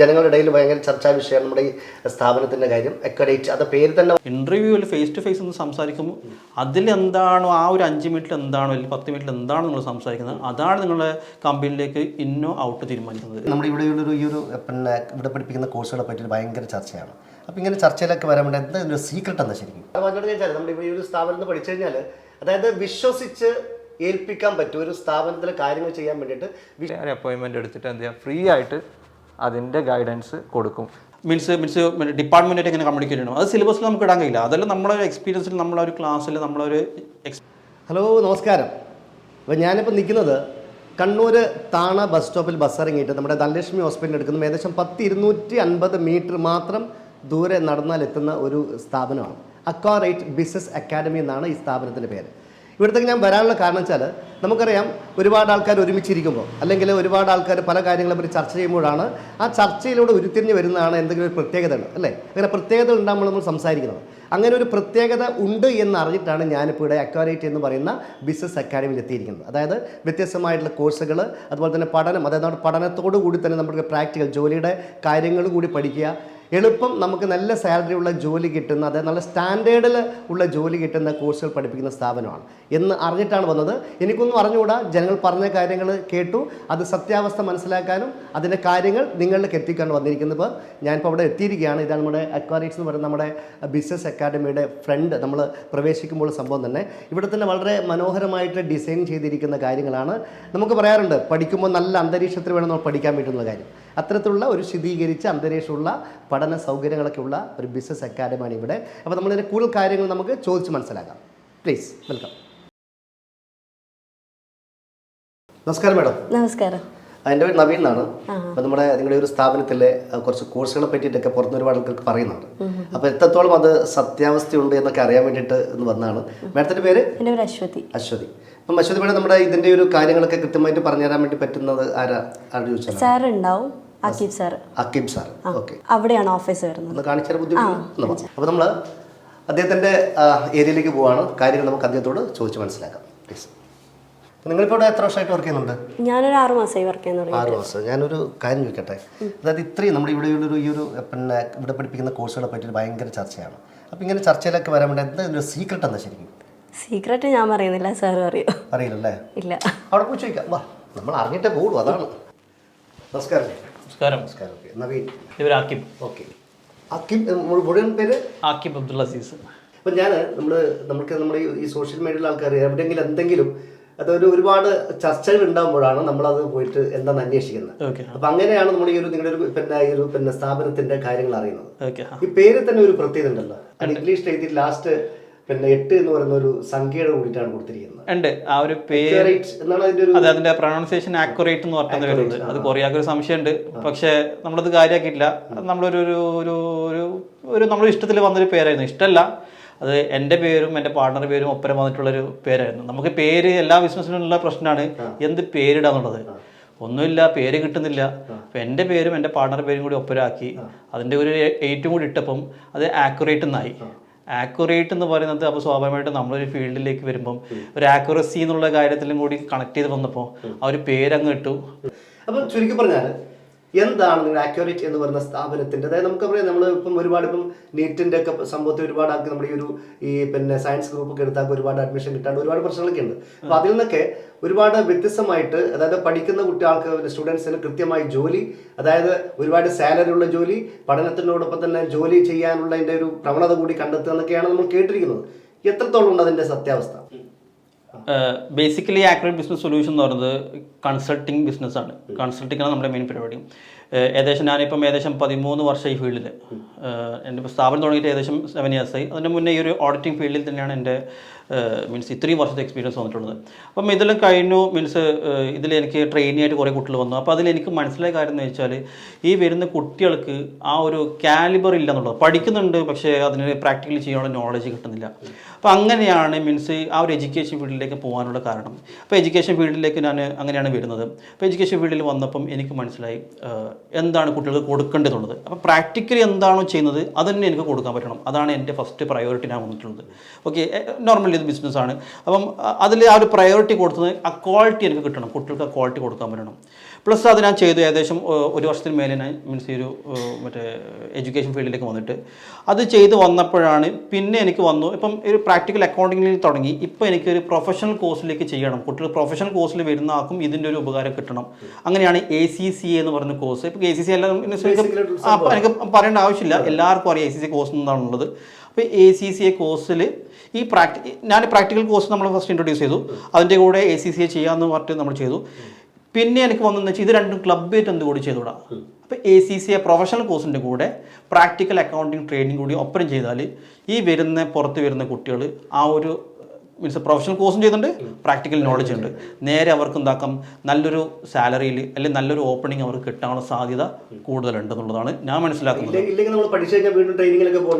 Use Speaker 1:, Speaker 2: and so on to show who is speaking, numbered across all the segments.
Speaker 1: ജനങ്ങളുടെ ഇടയിൽ ഭയങ്കര ചർച്ചാ വിഷയമാണ് നമ്മുടെ ഈ സ്ഥാപനത്തിന്റെ കാര്യം അക്കഡേറ്റ് അത് പേര് തന്നെ
Speaker 2: ഇന്റർവ്യൂവിൽ ഫേസ് ടു ഫേസ് ഒന്ന് സംസാരിക്കുമ്പോൾ അതിലെന്താണോ ആ ഒരു അഞ്ച് മിനിറ്റിൽ എന്താണോ അല്ലെങ്കിൽ പത്ത് മിനിറ്റിൽ എന്താണോ നിങ്ങൾ സംസാരിക്കുന്നത് അതാണ് നിങ്ങളുടെ കമ്പനിയിലേക്ക് ഇന്നോ ഔട്ട് തീരുമാനിക്കുന്നത്.
Speaker 1: നമ്മുടെ ഇവിടെയുള്ളൊരു ഈ ഒരു പിന്നെ ഇവിടെ പഠിപ്പിക്കുന്ന കോഴ്സുകളെ പറ്റി ഭയങ്കര ചർച്ചയാണ്. അപ്പോൾ ഇങ്ങനെ ചർച്ചയിലൊക്കെ വരാൻ വേണ്ടി എന്താ ഇതിന്റെ സീക്രട്ട് എന്താ ശരിക്കും? അതുകൊണ്ട് ചോദിച്ചാൽ നമ്മുടെ ഇവിടെ ഈ ഒരു സ്ഥാപനത്തിൽ പഠിച്ചു കഴിഞ്ഞാൽ അതായത് വിശ്വസിച്ച് ഏൽപ്പിക്കാൻ പറ്റും ഒരു സ്ഥാപനത്തിൽ കാര്യങ്ങൾ ചെയ്യാൻ വേണ്ടിയിട്ട്.
Speaker 3: അപ്പോയിൻമെന്റ് അപ്പോയിൻമെന്റ് എടുത്തിട്ട് എന്ത് ചെയ്യാം? ഫ്രീ ആയിട്ട് അതിന്റെ ഗൈഡൻസ് കൊടുക്കും.
Speaker 2: മീൻസ് മീൻസ് ഡിപ്പാർട്ട്മെന്റായിട്ട് എങ്ങനെ കമ്മ്യൂണിക്കേറ്റ് ചെയ്യണം. അത് സിലബസിൽ നമുക്ക് ഇടാൻ കഴിയില്ല. അതെല്ലാം നമ്മളെ ഒരു എക്സ്പീരിയൻസിൽ നമ്മളെ ഒരു ക്ലാസ്സിൽ നമ്മളൊരു എക്സ്
Speaker 1: ഹലോ നമസ്കാരം. അപ്പോൾ ഞാനിപ്പോൾ നിൽക്കുന്നത് കണ്ണൂർ താണ ബസ് സ്റ്റോപ്പിൽ ബസ് ഇറങ്ങിയിട്ട് നമ്മുടെ ധനലക്ഷ്മി ഹോസ്പിറ്റലിൽ എടുക്കുന്ന ഏകദേശം പത്ത് ഇരുന്നൂറ്റി അൻപത് മീറ്റർ മാത്രം ദൂരെ നടന്നാൽ എത്തുന്ന ഒരു സ്ഥാപനമാണ്. അക്വാറേറ്റ് ബിസിനസ് അക്കാഡമി എന്നാണ് ഈ സ്ഥാപനത്തിന്റെ പേര്. ഇവിടത്തേക്ക് ഞാൻ വരാനുള്ള കാരണം വെച്ചാൽ നമുക്കറിയാം ഒരുപാട് ആൾക്കാർ ഒരുമിച്ചിരിക്കുമ്പോൾ അല്ലെങ്കിൽ ഒരുപാട് ആൾക്കാർ പല കാര്യങ്ങളെ പറ്റി ചർച്ച ചെയ്യുമ്പോഴാണ് ആ ചർച്ചയിലൂടെ ഉരുത്തിരിഞ്ഞ് വരുന്നതാണ് എന്തെങ്കിലും ഒരു പ്രത്യേകതകൾ അല്ലേ? അങ്ങനെ പ്രത്യേകത ഉണ്ടാകുമ്പോൾ നമ്മൾ സംസാരിക്കുന്നത്. അങ്ങനെ ഒരു പ്രത്യേകത ഉണ്ട് എന്ന് അറിഞ്ഞിട്ടാണ് ഞാനിപ്പോൾ ഇവിടെ അക്വാരേറ്റ് എന്ന് പറയുന്ന ബിസിനസ് അക്കാഡമിയിൽ എത്തിയിരിക്കുന്നത്. അതായത് വ്യത്യസ്തമായിട്ടുള്ള കോഴ്സുകൾ അതുപോലെ തന്നെ പഠനം അതായത് നമ്മുടെ പഠനത്തോടു കൂടി തന്നെ നമ്മുടെ പ്രാക്ടിക്കൽ ജോലിയുടെ കാര്യങ്ങൾ കൂടി പഠിക്കുക എളുപ്പം നമുക്ക് നല്ല സാലറി ഉള്ള ജോലി കിട്ടുന്ന അതായത് നല്ല സ്റ്റാൻഡേർഡിൽ ഉള്ള ജോലി കിട്ടുന്ന കോഴ്സുകൾ പഠിപ്പിക്കുന്ന സ്ഥാപനമാണ്. എന്ന് അറിഞ്ഞിട്ടാണ് വന്നത്. എനിക്കൊന്നും അറിഞ്ഞുകൂടാ. ജനങ്ങൾ പറഞ്ഞ കാര്യങ്ങൾ കേട്ടു. അത് സത്യാവസ്ഥ മനസ്സിലാക്കാനും അതിന്റെ കാര്യങ്ങൾ നിങ്ങളിലേക്ക് എത്തിക്കാണ് വന്നിരിക്കുന്നത് ഇപ്പോൾ ഞാനിപ്പോൾ അവിടെ എത്തിയിരിക്കുകയാണ്. ഇതാണ് നമ്മുടെ അക്വാറിക്സ് എന്ന് പറയുന്ന നമ്മുടെ ബിസിനസ് അക്കാഡമിയുടെ ഫ്രണ്ട് നമ്മൾ പ്രവേശിക്കുമ്പോൾ സംഭവം തന്നെ. ഇവിടെ തന്നെ വളരെ മനോഹരമായിട്ട് ഡിസൈൻ ചെയ്തിരിക്കുന്ന കാര്യങ്ങളാണ്. നമുക്ക് പറയാറുണ്ട് പഠിക്കുമ്പോൾ നല്ല അന്തരീക്ഷത്തിൽ വേണം നമ്മൾ പഠിക്കാൻ പറ്റുന്ന കാര്യം. അത്തരത്തിലുള്ള ഒരു ശീതീകരിച്ച അന്തരീക്ഷമുള്ള പഠന സൗകര്യങ്ങളൊക്കെ ഉള്ള ഒരു ബിസിനസ് അക്കാഡമിയാണ് ഇവിടെ. അപ്പോൾ നമ്മളിതിന്റെ കൂടുതൽ കാര്യങ്ങൾ നമുക്ക് ചോദിച്ച് മനസ്സിലാക്കാം. പ്ലീസ് വെൽക്കം നമസ്കാരം മാഡം.
Speaker 4: നമസ്കാരം.
Speaker 1: എന്റെ പേര് നവീൻ എന്നാണ്. അപ്പോൾ നമ്മുടെ നിങ്ങളുടെ ഒരു സ്ഥാപനത്തിലെ കുറച്ച് കോഴ്സുകളെ പറ്റിയിട്ടൊക്കെ പുറത്തുനിന്ന് ഒരുപാട് ആൾക്കാർക്ക് പറയുന്നുണ്ട്. അപ്പോൾ എത്രത്തോളം അത് സത്യാവസ്ഥയുണ്ട് എന്നൊക്കെ അറിയാൻ വേണ്ടിയിട്ട് എന്ന് വന്നതാണ് മാഡത്തിന്റെ പേര്?
Speaker 4: എന്റെ പേര് അശ്വതി.
Speaker 1: അശ്വതി. അപ്പം അശ്വതി മേഡം നമ്മുടെ ഇതിന്റെ ഒരു കാര്യങ്ങളൊക്കെ കൃത്യമായിട്ട് പറഞ്ഞു തരാൻ വേണ്ടി പറ്റുന്നത് ആരാ? ആരുടെ ചോദിച്ചാൽ
Speaker 4: സാർ ഉണ്ടാവും Aqib sir
Speaker 1: Aqib sir okay.
Speaker 4: അവിടെയാണ് ഓഫീസ് വരുന്നത്.
Speaker 1: കാണിച്ചാൽ ബുദ്ധിമുട്ട് അപ്പോൾ നമ്മൾ അദ്ദേഹത്തിന്റെ ഏരിയയിലേക്ക് പോവാണ്. കാര്യങ്ങൾ നമുക്ക് അദ്ദേഹത്തോട് ചോദിച്ച് മനസ്സിലാക്കാം. പ്ലീസ് നിങ്ങളിപ്പോൾ ഇവിടെ എത്ര വർഷമായിട്ട് വർക്ക് ചെയ്യുന്നുണ്ട്?
Speaker 4: ഞാനൊരു ആറു മാസമായി വർക്ക് ചെയ്യുന്നുണ്ട്
Speaker 1: ആറ് മാസം. ഞാനൊരു കാര്യം ചോദിക്കട്ടെ? അതായത് ഇത്രയും നമ്മുടെ ഇവിടെയുള്ളൊരു ഈ ഒരു പിന്നെ ഇവിടെ പഠിപ്പിക്കുന്ന കോഴ്സുകളെ പറ്റി ഭയങ്കര ചർച്ചയാണ്. അപ്പോൾ ഇങ്ങനെ ചർച്ചയിലൊക്കെ വരാൻ വേണ്ടി എന്താ ഒരു സീക്രട്ട് എന്താ ശരിക്കും?
Speaker 4: സീക്രട്ട് ഞാൻ പറയുന്നില്ല സാർ അറിയോ
Speaker 1: അറിയില്ലല്ലേ
Speaker 4: ഇല്ല.
Speaker 1: അവിടെ പോയി ചോദിക്കാം. വാ നമ്മൾ അറിഞ്ഞിട്ടേ പോകുള്ളൂ അതാണ്. നമസ്കാരം.
Speaker 2: നമസ്കാരം.
Speaker 1: നമസ്കാരം. ഓക്കെ. നവീൻ.
Speaker 2: ഇവർ ആക്കിബ്
Speaker 1: ഓക്കെ. അക്കിം മുഴു- മുഴുവൻ പേര്?
Speaker 2: ആക്കിബ് അബ്ദുള്ള അസീസ്.
Speaker 1: അപ്പം ഞാൻ നമ്മൾ നമുക്ക് നമ്മുടെ ഈ- സോഷ്യൽ മീഡിയയിലെ ആൾക്കാർ എവിടെയെങ്കിലും എന്തെങ്കിലും അതൊരു ഒരുപാട് ചർച്ചകൾ ഉണ്ടാകുമ്പോഴാണ് നമ്മളത് പോയിട്ട് എന്താണെന്ന് അന്വേഷിക്കുന്നത്. അപ്പൊ അങ്ങനെയാണ് നമ്മൾ ഈ ഒരു നിങ്ങളുടെ ഒരു പിന്നെ ഈ ഒരു പിന്നെ സ്ഥാപനത്തിന്റെ കാര്യങ്ങൾ അറിയുന്നത്. ഈ പേര് തന്നെ ഒരു പ്രത്യേകത ഉണ്ടല്ലോ. ഇംഗ്ലീഷ് ഇംഗ്ലീഷിൽ എഴുതി ലാസ്റ്റ് പിന്നെ എട്ട് എന്ന് പറയുന്ന ഒരു സംഖ്യയുടെ കൂടിയിട്ടാണ് കൊടുത്തിരിക്കുന്നത്.
Speaker 2: ഉണ്ട്. ആ ഒരു പേര്
Speaker 1: എന്നാണ് അതിന്റെ ഒരു
Speaker 2: അതെ അതിന്റെ പ്രൊണൗൺസിയേഷൻ ആക്യുറേറ്റ് എന്ന് പറഞ്ഞത് വരുന്നത് അത് കൊറിയാക്ക് ഒരു സംശയമുണ്ട്. പക്ഷേ നമ്മളത് കാര്യമാക്കിയിട്ടില്ല അത് നമ്മളൊരു ഒരു ഒരു ഒരു ഒരു നമ്മുടെ ഇഷ്ടത്തിൽ വന്നൊരു പേരായിരുന്നു. ഇഷ്ടമല്ല അത് എന്റെ പേരും എന്റെ പാർട്ണർ പേരും ഒപ്പരം വന്നിട്ടുള്ളൊരു പേരായിരുന്നു. നമുക്ക് പേര് എല്ലാ ബിസിനസ്സിനുള്ള പ്രശ്നമാണ്. എന്ത് പേരിടാന്നുള്ളത്. ഒന്നുമില്ല പേര് കിട്ടുന്നില്ല. അപ്പം എന്റെ പേരും എന്റെ പാർട്ണർ പേരും കൂടി ഒപ്പരാക്കി അതിന്റെ ഒരു എയ്റ്റും കൂടി ഇട്ടപ്പം അത് ആക്യുറേറ്റ് എന്നായി. ആക്യുറേറ്റ് എന്ന് പറയുന്നത് അപ്പോൾ സ്വാഭാവികമായിട്ടും നമ്മളൊരു ഫീൽഡിലേക്ക് വരുമ്പം ഒരു ആക്യുറസി എന്നുള്ള കാര്യത്തിലും കൂടി കണക്ട് ചെയ്ത് വന്നപ്പോൾ ആ ഒരു പേരങ്ങ് ഇട്ടു.
Speaker 1: അപ്പം ചുരുക്കി പറഞ്ഞാൽ എന്താണ് നിങ്ങൾ അക്യൂറേറ്റ് എന്ന് പറയുന്ന സ്ഥാപനത്തിന്റെ അതായത് നമുക്ക് പറയാം നമ്മൾ ഇപ്പം ഒരുപാട് ഇപ്പം നീറ്റിന്റെ ഒക്കെ സംഭവത്തിൽ ഒരുപാട് ആൾക്ക് നമ്മുടെ ഈ ഒരു ഈ പിന്നെ സയൻസ് ഗ്രൂപ്പ് ഒക്കെ എടുത്താൽ ഒരുപാട് അഡ്മിഷൻ കിട്ടാണ്ട് ഒരുപാട് പ്രശ്നങ്ങളൊക്കെ ഉണ്ട്. അപ്പോൾ അതിൽ നിന്നൊക്കെ ഒരുപാട് വ്യത്യസ്തമായിട്ട് അതായത് പഠിക്കുന്ന കുട്ടികൾക്ക് സ്റ്റുഡൻസിന് കൃത്യമായി ജോലി അതായത് ഒരുപാട് സാലറി ഉള്ള ജോലി പഠനത്തിനോടൊപ്പം തന്നെ ജോലി ചെയ്യാനുള്ള ഒരു പ്രവണത കൂടി കണ്ടെത്തുക എന്നൊക്കെയാണ് നമ്മൾ കേട്ടിരിക്കുന്നത്. എത്രത്തോളം ഉണ്ട് അതിന്റെ സത്യാവസ്ഥ?
Speaker 2: ബേസിക്കലി ആക്രേറ്റ് ബിസിനസ് സൊല്യൂഷൻ എന്ന് പറയുന്നത് കൺസൾട്ടിങ് ബിസിനസ്സാണ് കൺസൾട്ടിങ് ആണ് നമ്മുടെ മെയിൻ പരിപാടി. ഏകദേശം ഞാനിപ്പം ഏകദേശം പതിമൂന്ന് വർഷം ഈ ഫീൽഡിൽ എന്റെ ഇപ്പോൾ സ്ഥാപനം തുടങ്ങിയിട്ട് ഏകദേശം സെവൻ ഇയേഴ്സായി അതിന് മുന്നേ ഈ ഒരു ഓഡിറ്റിംഗ് ഫീൽഡിൽ തന്നെയാണ് എന്റെ മീൻസ് ഇത്രയും വർഷത്തെ എക്സ്പീരിയൻസ് വന്നിട്ടുള്ളത്. അപ്പം ഇതെല്ലാം കഴിഞ്ഞു മീൻസ് ഇതിൽ എനിക്ക് ട്രെയിനി ആയിട്ട് കുറേ കുട്ടികൾ വന്നു. അപ്പോൾ അതിൽ എനിക്ക് മനസ്സിലായ കാര്യം എന്ന് വെച്ചാൽ ഈ വരുന്ന കുട്ടികൾക്ക് ആ ഒരു കാലിബർ ഇല്ല എന്നുള്ളത്. പഠിക്കുന്നുണ്ട് പക്ഷേ അതിന് പ്രാക്ടിക്കലി ചെയ്യാനുള്ള നോളജ് കിട്ടുന്നില്ല. അപ്പോൾ അങ്ങനെയാണ് മീൻസ് ആ ഒരു എഡ്യൂക്കേഷൻ ഫീൽഡിലേക്ക് പോകാനുള്ള കാരണം. അപ്പോൾ എഡ്യൂക്കേഷൻ ഫീൽഡിലേക്ക് ഞാൻ അങ്ങനെയാണ് വരുന്നത്. അപ്പോൾ എഡ്യൂക്കേഷൻ ഫീൽഡിൽ വന്നപ്പം എനിക്ക് മനസ്സിലായി എന്താണ് കുട്ടികൾക്ക് കൊടുക്കേണ്ടതുള്ളത് അപ്പോൾ പ്രാക്ടിക്കലി എന്താണോ ചെയ്യുന്നത് അത് തന്നെ എനിക്ക് കൊടുക്കാൻ പറ്റണം. അതാണ് എന്റെ ഫസ്റ്റ് പ്രയോറിറ്റി ഞാൻ വന്നിട്ടുള്ളത്. ഓക്കെ നോർമലി ഇത് ബിസിനസ്സാണ് അപ്പം അതിൽ ആ ഒരു പ്രയോറിറ്റി കൊടുത്തത് ആ ക്വാളിറ്റി എനിക്ക് കിട്ടണം. കുട്ടികൾക്ക് ആ ക്വാളിറ്റി കൊടുക്കാൻ പറ്റണം. പ്ലസ് അത് ഞാൻ ചെയ്തു ഏകദേശം ഒരു വർഷത്തിന് മേലെ ഞാൻ മീൻസ് ഈ ഒരു മറ്റേ എഡ്യൂക്കേഷൻ ഫീൽഡിലേക്ക് വന്നിട്ട്. അത് ചെയ്ത് വന്നപ്പോഴാണ് പിന്നെ എനിക്ക് വന്നു. ഇപ്പം ഒരു പ്രാക്ടിക്കൽ അക്കൗണ്ടിങ്ങിൽ തുടങ്ങി. ഇപ്പോൾ എനിക്കൊരു പ്രൊഫഷണൽ കോഴ്സിലേക്ക് ചെയ്യണം. കുട്ടികൾ പ്രൊഫഷണൽ കോഴ്സിൽ വരുന്ന ആൾക്കും ഇതിന്റെ ഒരു ഉപകാരം കിട്ടണം. അങ്ങനെയാണ് എ സി സി എന്ന് പറഞ്ഞ കോഴ്സ്. ഇപ്പോൾ എ സി സി എല്ലാം അപ്പം എനിക്ക് പറയേണ്ട ആവശ്യമില്ല. എല്ലാവർക്കും അറിയാം എ സി സി കോഴ്സ് എന്താണുള്ളത് അപ്പോൾ എ സി സി എ കോഴ്സിൽ ഈ പ്രാക്ടി ഞാൻ പ്രാക്ടിക്കൽ കോഴ്സ് നമ്മൾ ഫസ്റ്റ് ഇൻട്രൊഡ്യൂസ് ചെയ്തു. അതിന്റെ കൂടെ എ സി സി എ ചെയ്യാമെന്ന് പറഞ്ഞിട്ട് നമ്മൾ ചെയ്തു. പിന്നെ എനിക്ക് വന്നതെന്ന് വെച്ചാൽ ഇത് രണ്ടും ക്ലബ് ആയിട്ട് എന്ത് കൂടി ചെയ്തുകൂടാ അപ്പോൾ A C C A professional കോഴ്സിന്റെ കൂടെ പ്രാക്ടിക്കൽ അക്കൗണ്ടിങ് ട്രെയിനിങ് കൂടി ഒപ്പരം ചെയ്താൽ ഈ വരുന്ന പുറത്ത് വരുന്ന കുട്ടികൾ ആ ഒരു മീൻസ് പ്രൊഫഷണൽ കോഴ്സും ചെയ്യുന്നുണ്ട് പ്രാക്ടിക്കൽ നോളജ് ഉണ്ട്. നേരെ അവർക്ക് എന്താക്കാം നല്ലൊരു സാലറിയിൽ അല്ലെങ്കിൽ നല്ലൊരു ഓപ്പണിംഗ് അവർക്ക് കിട്ടാനുള്ള സാധ്യത കൂടുതലുണ്ട് എന്നുള്ളതാണ് ഞാൻ മനസ്സിലാക്കുന്നത്.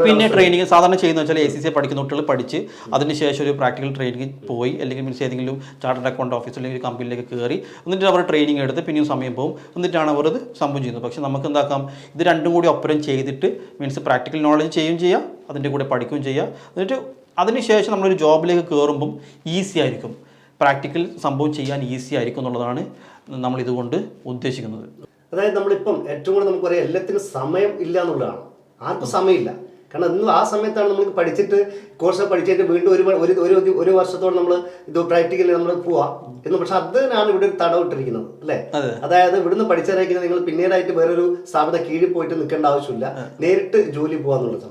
Speaker 2: പിന്നെ ട്രെയിനിങ് സാധാരണ ചെയ്യുന്ന വെച്ചാൽ എ സി സി പഠിക്കുന്ന കുട്ടികൾ പഠിച്ച് അതിനുശേഷം ഒരു പ്രാക്ടിക്കൽ ട്രെയിനിങ് പോയി അല്ലെങ്കിൽ മീൻസ് ഏതെങ്കിലും ചാർട്ടേഡ് അക്കൗണ്ട് ഓഫീസ് അല്ലെങ്കിൽ ഒരു കമ്പനിയിലേക്ക് കയറി എന്നിട്ട് അവർ ട്രെയിനിങ് എടുത്ത് പിന്നെയും സമയം പോകും. എന്നിട്ടാണ് അവർ ഇത് സംഭവം ചെയ്യുന്നത്. പക്ഷേ നമുക്ക് എന്താക്കാം ഇത് രണ്ടും കൂടി ഒപ്പരം ചെയ്തിട്ട് മീൻസ് പ്രാക്ടിക്കൽ നോളജ് ചെയ്യുകയും ചെയ്യാം അതിന്റെ കൂടെ പഠിക്കുകയും ചെയ്യാം. എന്നിട്ട് അതിനുശേഷം നമ്മളൊരു ജോബിലേക്ക് കയറുമ്പം ഈസി ആയിരിക്കും. പ്രാക്ടിക്കൽ സംഭവം ചെയ്യാൻ ഈസി ആയിരിക്കും എന്നുള്ളതാണ് നമ്മൾ ഇതുകൊണ്ട് ഉദ്ദേശിക്കുന്നത്.
Speaker 1: അതായത് നമ്മളിപ്പം ഏറ്റവും കൂടുതൽ നമുക്കറിയാം എല്ലാത്തിനും സമയം ഇല്ല എന്നുള്ളതാണ്. ആർക്കും സമയമില്ല. കാരണം ഇന്ന് ആ സമയത്താണ് നമ്മൾ പഠിച്ചിട്ട് കോഴ്സ് പഠിച്ചിട്ട് വീണ്ടും ഒരു ഒരു ഒരു ഒരു വർഷത്തോളം നമ്മൾ ഇത് പ്രാക്ടിക്കലി നമ്മൾ പോവാ. എന്ന് പക്ഷെ അതിനാണ് ഇവിടെ ഒരു തടവിട്ടിരിക്കുന്നത് അല്ലേ? അതായത് ഇവിടുന്ന് പഠിച്ചിറക്കുന്നത് നിങ്ങൾ പിന്നീടായിട്ട് വേറൊരു സ്ഥാപന കീഴിൽ പോയിട്ട് നിൽക്കേണ്ട ആവശ്യമില്ല. നേരിട്ട് ജോലി പോവാന്നുള്ളത്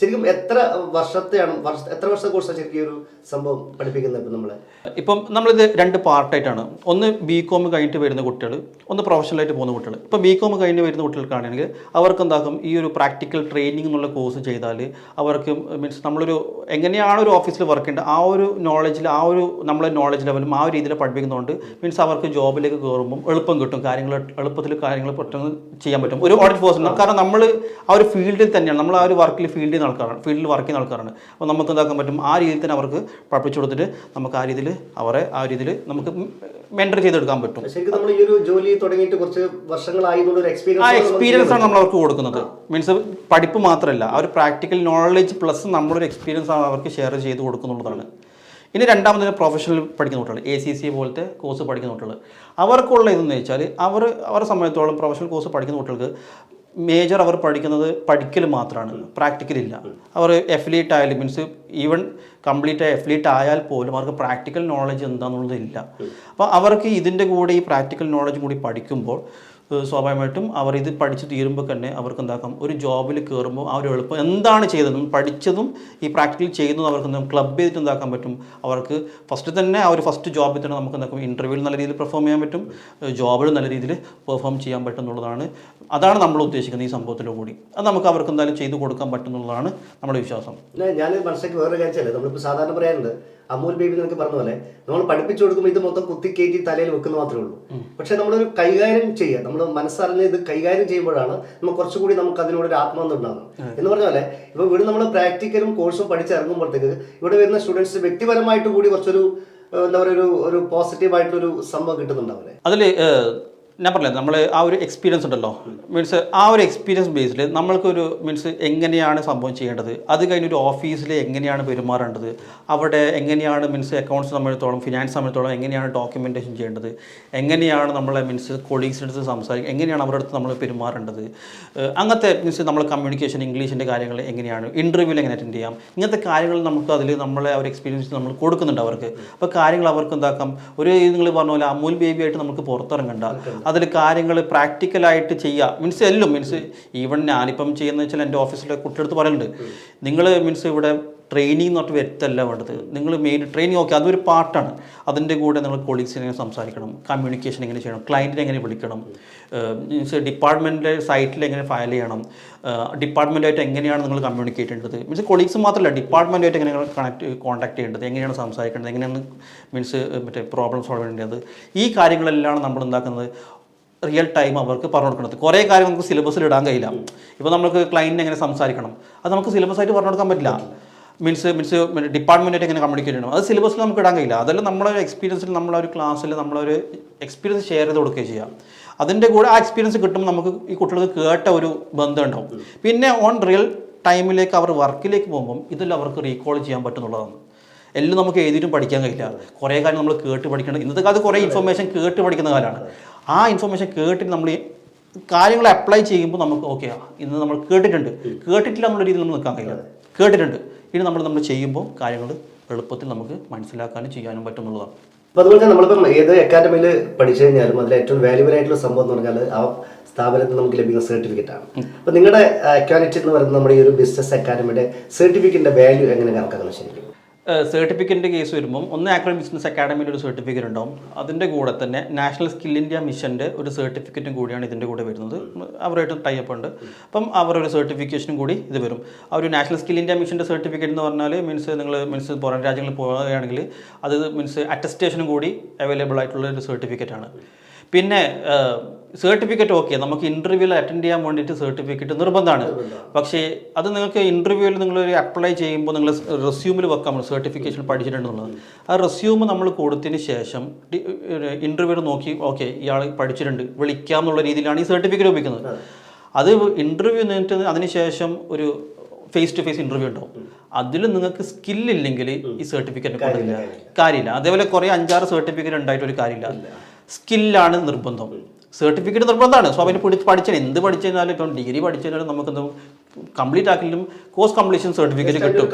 Speaker 1: ശരിക്കും എത്ര വർഷത്തെയാണ് എത്ര വർഷത്തെ കോഴ്സാണ് ശരിക്കും ഒരു സംഭവം പഠിപ്പിക്കുന്നത് ഇപ്പം നമ്മളെ?
Speaker 2: ഇപ്പം നമ്മളിത് രണ്ട് പാർട്ടായിട്ടാണ് ഒന്ന് ബി കോം കഴിഞ്ഞിട്ട് വരുന്ന കുട്ടികൾ ഒന്ന് പ്രൊഫഷണലായിട്ട് പോകുന്ന കുട്ടികൾ. ഇപ്പം ബി കോം കഴിഞ്ഞ് വരുന്ന കുട്ടികൾക്കാണെങ്കിൽ അവർക്ക് എന്താക്കും ഈ ഒരു പ്രാക്ടിക്കൽ ട്രെയിനിങ് എന്നുള്ള കോഴ്സ് ചെയ്താൽ അവർക്ക് മീൻസ് നമ്മളൊരു എങ്ങനെയാണ് ഒരു ഓഫീസിൽ വർക്ക് ചെയ്യേണ്ടത് ആ ഒരു നോളജിൽ ആ ഒരു നമ്മളെ നോളജ് ലെവലും ആ ഒരു രീതിയിൽ പഠിപ്പിക്കുന്നതുകൊണ്ട് മീൻസ് അവർക്ക് ജോബിലേക്ക് കയറുമ്പം എളുപ്പം കിട്ടും കാര്യങ്ങൾ എളുപ്പത്തിൽ കാര്യങ്ങൾ പെട്ടെന്ന് ചെയ്യാൻ പറ്റും. ഒരു ഓഡിറ്റ് ഫോഴ്സ് ഉണ്ട് കാരണം നമ്മൾ ആ ഒരു ഫീൽഡിൽ തന്നെയാണ് നമ്മൾ ആ ഒരു വർക്കിൽ ഫീൽഡിൽ നിന്ന് ആൾക്കാരാണ് ഫീൽഡിൽ വർക്ക് ചെയ്യുന്ന ആൾക്കാരാണ്. അപ്പോൾ നമുക്ക് എന്താക്കാൻ പറ്റും? ആ രീതിയിൽ തന്നെ അവർക്ക് പഠിപ്പിച്ചു കൊടുത്തിട്ട് നമുക്ക് ആ രീതിയിൽ അവരെ ആ രീതിയിൽ നമുക്ക് മെന്റർ ചെയ്തെടുക്കാൻ പറ്റും.
Speaker 1: ശരിക്കും നമ്മൾ ഈ ഒരു ജോലി തുടങ്ങിയിട്ട് കുറച്ച് വർഷങ്ങളായി
Speaker 2: ആ
Speaker 1: എക്സ്പീരിയൻസ്
Speaker 2: ആണ് നമ്മൾ അവർക്ക് കൊടുക്കുന്നത് മീൻസ് പഠിപ്പ് മാത്രമല്ല ആ ഒരു പ്രാക്ടിക്കൽ നോളജ് പ്ലസ് നമ്മളൊരു എക്സ്പീരിയൻസ് ആണ് അവർക്ക് ഷെയർ ചെയ്ത് കൊടുക്കുന്നുള്ളതാണ്. ഇനി രണ്ടാമതിന് പ്രൊഫഷണൽ പഠിക്കുന്ന കുട്ടികൾ എ സി സി പോലത്തെ കോഴ്സ് പഠിക്കുന്ന കുട്ടികൾ അവർക്കുള്ള ഇതെന്ന് വെച്ചാൽ അവർ അവരുടെ സമയത്തോളം പ്രൊഫഷണൽ കോഴ്സ് പഠിക്കുന്ന കുട്ടികൾക്ക് മേജർ അവർ പഠിക്കുന്നത് പഠിക്കൽ മാത്രമാണ് പ്രാക്ടിക്കൽ ഇല്ല. അവർ എഫിലിയേറ്റ് ആയാലും മീൻസ് ഈവൻ കംപ്ലീറ്റ് എഫിലിയേറ്റ് ആയാൽ പോലും അവർക്ക് പ്രാക്ടിക്കൽ നോളജ് എന്താണെന്നുള്ളത് ഇല്ല. അപ്പോൾ അവർക്ക് ഇതിന്റെ കൂടെ ഈ പ്രാക്ടിക്കൽ നോളജും കൂടി പഠിക്കുമ്പോൾ സ്വാഭാവികമായിട്ടും അവർ ഇത് പഠിച്ച് തീരുമ്പോൾ തന്നെ അവർക്ക് എന്താക്കാം ഒരു ജോബിൽ കയറുമ്പോൾ അവർ എളുപ്പം എന്താണ് ചെയ്തതും പഠിച്ചതും ഈ പ്രാക്ടിക്കൽ ചെയ്യുന്നതും അവർക്ക് എന്താ ക്ലബ് ചെയ്തിട്ട് എന്താക്കാൻ പറ്റും? അവർക്ക് ഫസ്റ്റ് തന്നെ ആ ഒരു ഫസ്റ്റ് ജോബിൽ തന്നെ നമുക്ക് എന്താക്കും? ഇന്റർവ്യൂവിൽ നല്ല രീതിയിൽ പെർഫോം ചെയ്യാൻ പറ്റും. ജോബിൽ നല്ല രീതിയിൽ പെർഫോം ചെയ്യാൻ പറ്റും എന്നുള്ളതാണ്. അതാണ് നമ്മൾ ഉദ്ദേശിക്കുന്നത് ഈ സംഭവത്തിലൂടി. അത് നമുക്ക് അവർക്ക് എന്തായാലും ചെയ്തു കൊടുക്കാൻ പറ്റും എന്നുള്ളതാണ് നമ്മുടെ വിശ്വാസം.
Speaker 1: ഞാൻ മനസ്സിലാക്കി വേറൊരു കാര്യം നമ്മളിപ്പോൾ സാധാരണ പറയാറുണ്ട് അമൂൽ ബേബി എന്നൊക്കെ പറഞ്ഞ പോലെ നമ്മൾ പഠിപ്പിച്ചു കൊടുക്കുമ്പോൾ ഇത് മൊത്തം കുത്തി കയറ്റി തലയിൽ വെക്കുന്ന മാത്രമേ ഉള്ളൂ. പക്ഷെ നമ്മളൊരു കൈകാര്യം ചെയ്യുക നമ്മൾ മനസ്സറിഞ്ഞ് ഇത് കൈകാര്യം ചെയ്യുമ്പോഴാണ് നമുക്ക് കുറച്ചുകൂടി നമുക്ക് അതിനോട് ഒരു ആത്മാർത്ഥം ഉണ്ടാകുന്നത് എന്ന് പറഞ്ഞ പോലെ ഇപ്പൊ ഇവിടെ നമ്മൾ പ്രാക്ടിക്കലും കോഴ്സും പഠിച്ചിറങ്ങുമ്പോഴത്തേക്ക് ഇവിടെ വരുന്ന സ്റ്റുഡൻസ് വ്യക്തിപരമായിട്ട് കൂടി കുറച്ചൊരു എന്താ പറയുക ഒരു ഒരു പോസിറ്റീവായിട്ടൊരു സംഭവം കിട്ടുന്നുണ്ടാവില്ലേ
Speaker 2: അതിൽ ഞാൻ പറഞ്ഞത് നമ്മൾ ആ ഒരു എക്സ്പീരിയൻസ് ഉണ്ടല്ലോ. മീൻസ് ആ ഒരു എക്സ്പീരിയൻസ് ബേസിൽ നമ്മൾക്കൊരു മീൻസ് എങ്ങനെയാണ് സംഭവം ചെയ്യേണ്ടത്? അത് കഴിഞ്ഞ് ഒരു ഓഫീസിൽ എങ്ങനെയാണ് പെരുമാറേണ്ടത്? അവിടെ എങ്ങനെയാണ് മീൻസ് അക്കൗണ്ട്സ് സംബന്ധിച്ചോളം ഫിനാൻസ് സംബന്ധിച്ചോളം എങ്ങനെയാണ് ഡോക്യുമെന്റേഷൻ ചെയ്യേണ്ടത്? എങ്ങനെയാണ് നമ്മളെ മീൻസ് കൊളീഗ്സിന്റെ അടുത്ത് സംസാരിക്കുക എങ്ങനെയാണ് അവരുടെ അടുത്ത് നമ്മൾ പെരുമാറേണ്ടത്? അങ്ങനത്തെ മീൻസ് നമ്മൾ കമ്മ്യൂണിക്കേഷൻ ഇംഗ്ലീഷിന്റെ കാര്യങ്ങൾ എങ്ങനെയാണ്? ഇന്റർവ്യൂവിൽ എങ്ങനെ അറ്റൻഡ് ചെയ്യാം? ഇങ്ങനത്തെ കാര്യങ്ങൾ നമുക്ക് അതിൽ നമ്മളെ ഒരു എക്സ്പീരിയൻസ് നമ്മൾ കൊടുക്കുന്നുണ്ട് അവർക്ക്. അപ്പോൾ കാര്യങ്ങൾ അവർക്ക് എന്താക്കാം? ഒരു നിങ്ങൾ പറഞ്ഞ പോലെ അമൂൽ ബേബി ആയിട്ട് നമുക്ക് പുറത്തിറങ്ങണ്ട. അതിൽ കാര്യങ്ങൾ പ്രാക്ടിക്കലായിട്ട് ചെയ്യുക മീൻസ് എല്ലാം മീൻസ് ഈവൻ ഞാനിപ്പം ചെയ്യുന്ന വെച്ചാൽ എന്റെ ഓഫീസിലെ കുട്ടിയെടുത്ത് പറയുന്നുണ്ട് നിങ്ങൾ മീൻസ് ഇവിടെ ട്രെയിനിങ് എന്ന് പറഞ്ഞിട്ട് വരുത്തല്ല വേണ്ടത് നിങ്ങൾ മെയിൻ ട്രെയിനിങ് ഓക്കെ അതൊരു പാർട്ടാണ് അതിന്റെ കൂടെ നിങ്ങൾ കൊളീഗ്സിനെ എങ്ങനെ സംസാരിക്കണം കമ്മ്യൂണിക്കേഷൻ എങ്ങനെ ചെയ്യണം ക്ലയന്റിനെ എങ്ങനെ വിളിക്കണം മീൻസ് ഡിപ്പാർട്ട്മെന്റിലെ സൈറ്റിൽ എങ്ങനെ ഫയൽ ചെയ്യണം ഡിപ്പാർട്ട്മെന്റായിട്ട് എങ്ങനെയാണ് നിങ്ങൾ കമ്മ്യൂണിക്കേറ്റ് ചെയ്യേണ്ടത്? മീൻസ് കൊളീഗ്സ് മാത്രമല്ല ഡിപ്പാർട്ട്മെന്റായിട്ട് എങ്ങനെ കണക്ട് കോൺടാക്ട് ചെയ്യേണ്ടത്? എങ്ങനെയാണ് സംസാരിക്കേണ്ടത്? എങ്ങനെയാണ് മീൻസ് മറ്റേ പ്രോബ്ലം സോൾവ് ചെയ്യേണ്ടത്? ഈ കാര്യങ്ങളെല്ലാം നമ്മൾ എന്താക്കുന്നത് റിയൽ ടൈം അവർക്ക് പറഞ്ഞു കൊടുക്കുന്നത് കുറേ കാര്യം നമുക്ക് സിലബസിൽ ഇടാൻ കഴിയില്ല. ഇപ്പോൾ നമുക്ക് ക്ലയന്റിനെ എങ്ങനെ സംസാരിക്കണം? അത് നമുക്ക് സിലബസ് ആയിട്ട് പറഞ്ഞു കൊടുക്കാൻ പറ്റില്ല. മീൻസ് മീൻസ് ഡിപ്പാർട്ട്മെന്റായിട്ട് എങ്ങനെ കമ്മ്യൂണിക്കേറ്റ് ചെയ്യണം? അത് സിലബസിൽ നമുക്ക് ഇടാൻ കഴിയില്ല. അതെല്ലാം നമ്മളെ എക്സ്പീരിയൻസിൽ നമ്മളൊരു ക്ലാസ്സിൽ നമ്മളൊരു എക്സ്പീരിയൻസ് ഷെയർ ചെയ്ത് കൊടുക്കുകയും ചെയ്യാം. അതിന്റെ കൂടെ ആ എക്സ്പീരിയൻസ് കിട്ടുമ്പോൾ നമുക്ക് ഈ കുട്ടികൾക്ക് കേട്ട ഒരു ബന്ധം ഉണ്ടാവും. പിന്നെ ഓൺ റിയൽ ടൈമിലേക്ക് അവർ വർക്കിലേക്ക് പോകുമ്പം ഇതെല്ലാം അവർക്ക് റീകോൾ ചെയ്യാൻ പറ്റുന്നുള്ളതാണ്. എല്ലാം നമുക്ക് എഴുതിയിട്ടും പഠിക്കാൻ കഴിയില്ല. കുറേ കാര്യം നമ്മൾ കേട്ട് പഠിക്കണം. ഇന്നത്തെ കാലത്ത് കുറേ ഇൻഫർമേഷൻ കേട്ട് പഠിക്കുന്ന കാലമാണ് ആ ഇൻഫർമേഷൻ കേട്ടിട്ട് നമ്മൾ കാര്യങ്ങൾ അപ്ലൈ ചെയ്യുമ്പോൾ നമുക്ക് ഓക്കെ ഇന്ന് നമ്മൾ കേട്ടിട്ടുണ്ട്. കേട്ടിട്ടില്ല എന്നുള്ള രീതിയിൽ നമ്മൾ നിൽക്കാൻ കഴിയില്ല. കേട്ടിട്ടുണ്ട്. ഇനി നമ്മൾ നമ്മൾ ചെയ്യുമ്പോൾ കാര്യങ്ങൾ എളുപ്പത്തിൽ നമുക്ക് മനസ്സിലാക്കാനും ചെയ്യാനും പറ്റും എന്നുള്ളതാണ്
Speaker 1: അപ്പോൾ അതുപോലെ തന്നെ നമ്മളിപ്പം ഏത് അക്കാഡമിയിൽ പഠിച്ചു കഴിഞ്ഞാലും അതിൽ ഏറ്റവും വാല്യുബിൾ ആയിട്ടുള്ള സംഭവം എന്ന് പറഞ്ഞാൽ ആ സ്ഥാപനത്തിൽ നമുക്ക് ലഭിക്കുന്ന സർട്ടിഫിക്കറ്റ് ആണ്. അപ്പോൾ നിങ്ങളുടെ അക്വാലിറ്റി എന്ന് പറയുന്നത് നമ്മുടെ ഈ ഒരു ബിസിനസ് അക്കാഡമിയുടെ സർട്ടിഫിക്കറ്റിന്റെ വാല്യൂ എങ്ങനെ കണക്കാക്കണം ശരിക്കും?
Speaker 2: സർട്ടിഫിക്കറ്റിന്റെ കേസ് വരുമ്പം ഒന്ന് ആക്രോ ബിസിനസ് അക്കാഡമിയുടെ ഒരു സർട്ടിഫിക്കറ്റ് ഉണ്ടാവും. അതിന്റെ കൂടെ തന്നെ നാഷണൽ സ്കിൽ ഇന്ത്യ മിഷന്റെ ഒരു സർട്ടിഫിക്കറ്റും കൂടിയാണ് ഇതിന്റെ കൂടെ വരുന്നത്. അവരായിട്ട് ടൈപ്പ് ഉണ്ട്. അപ്പം അവരൊരു സർട്ടിഫിക്കേഷനും കൂടി ഇത് വരും. ആ ഒരു നാഷണൽ സ്കിൽ ഇന്ത്യ മിഷന്റെ സർട്ടിഫിക്കറ്റ് എന്ന് പറഞ്ഞാൽ മീൻസ് നിങ്ങൾ മീൻസ് പുറം രാജ്യങ്ങളിൽ പോവുകയാണെങ്കിൽ അത് മീൻസ് അറ്റസ്റ്റേഷനും കൂടി അവൈലബിൾ ആയിട്ടുള്ള ഒരു സർട്ടിഫിക്കറ്റാണ് പിന്നെ സർട്ടിഫിക്കറ്റ് ഓക്കെ നമുക്ക് ഇന്റർവ്യൂവിൽ അറ്റൻഡ് ചെയ്യാൻ വേണ്ടിയിട്ട് സർട്ടിഫിക്കറ്റ് നിർബന്ധമാണ്. പക്ഷേ അത് നിങ്ങൾക്ക് ഇന്റർവ്യൂവിൽ നിങ്ങൾ അപ്ലൈ ചെയ്യുമ്പോൾ നിങ്ങൾ റെസ്യൂമിൽ വെക്കാൻ സർട്ടിഫിക്കേഷൻ പഠിച്ചിട്ടുണ്ടെന്നുള്ളത്. ആ റെസ്യൂമ് നമ്മൾ കൊടുത്തതിന് ശേഷം ഇന്റർവ്യൂവിൽ നോക്കി ഓക്കെ ഇയാൾ പഠിച്ചിട്ടുണ്ട് വിളിക്കാം എന്നുള്ള രീതിയിലാണ് ഈ സർട്ടിഫിക്കറ്റ് ഉപയോഗിക്കുന്നത് അത് ഇന്റർവ്യൂ നിന്നിട്ട് അതിനുശേഷം ഒരു ഫേസ് ടു ഫേസ് ഇന്റർവ്യൂ ഉണ്ടാവും അതിൽ നിങ്ങൾക്ക് സ്കില്ലില്ലെങ്കിൽ ഈ സർട്ടിഫിക്കറ്റ് കൊണ്ടില്ല കാര്യമില്ല അതേപോലെ കുറേ അഞ്ചാറ് സർട്ടിഫിക്കറ്റ് ഉണ്ടായിട്ട് ഒരു കാര്യമില്ല. സ്കില്ലാണ് നിർബന്ധം. സർട്ടിഫിക്കറ്റ് നിർബന്ധമാണ്. സോ അവന് പിടിച്ച് പഠിച്ചാൽ എന്ത് പഠിച്ചു കഴിഞ്ഞാലും ഇപ്പം ഡിഗ്രി പഠിച്ചു കഴിഞ്ഞാലും നമുക്കെന്ത് കംപ്ലീറ്റ് ആക്കിയാലും കോഴ്സ് കംപ്ലീഷൻ സർട്ടിഫിക്കറ്റ് കിട്ടും.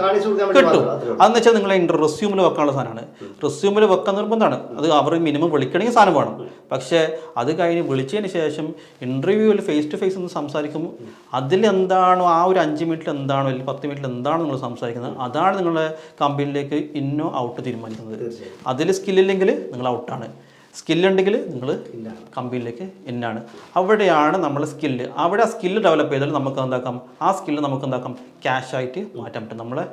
Speaker 2: കിട്ടും. അതെന്ന് വെച്ചാൽ നിങ്ങളെ റെസ്യൂമിൽ വെക്കാനുള്ള സാധനമാണ്. റെസ്യൂമിൽ വെക്കാൻ നിർബന്ധമാണ്. അത് അവർ മിനിമം വിളിക്കണമെങ്കിൽ സാധനം വേണം. പക്ഷേ അത് കഴിഞ്ഞ് വിളിച്ചതിന് ശേഷം ഇന്റർവ്യൂവിൽ ഫേസ് ടു ഫേസ് ഒന്ന് സംസാരിക്കുമ്പോൾ അതിലെന്താണോ ആ ഒരു അഞ്ച് മിനിറ്റിൽ എന്താണോ അല്ലെങ്കിൽ പത്ത് മിനിറ്റിൽ എന്താണോ നിങ്ങൾ സംസാരിക്കുന്നത് അതാണ് നിങ്ങളുടെ കമ്പനിയിലേക്ക് ഇന്നോ ഔട്ട് തീരുമാനിക്കുന്നത്. അതിൽ സ്കില്ലില്ലെങ്കിൽ നിങ്ങൾ ഔട്ടാണ് സ്കില്ലുണ്ടെങ്കിൽ നിങ്ങൾ കമ്പനിയിലേക്ക് ഇന്നാണ് അവിടെയാണ് നമ്മൾ സ്കില്ല്. അവിടെ ആ സ്കില്ല് ഡെവലപ്പ് ചെയ്താൽ നമുക്ക് എന്താക്കാം? ആ സ്കില്ല് നമുക്ക് എന്താക്കാം? ക്യാഷായിട്ട് മാറ്റാൻ പറ്റും. നമ്മളെ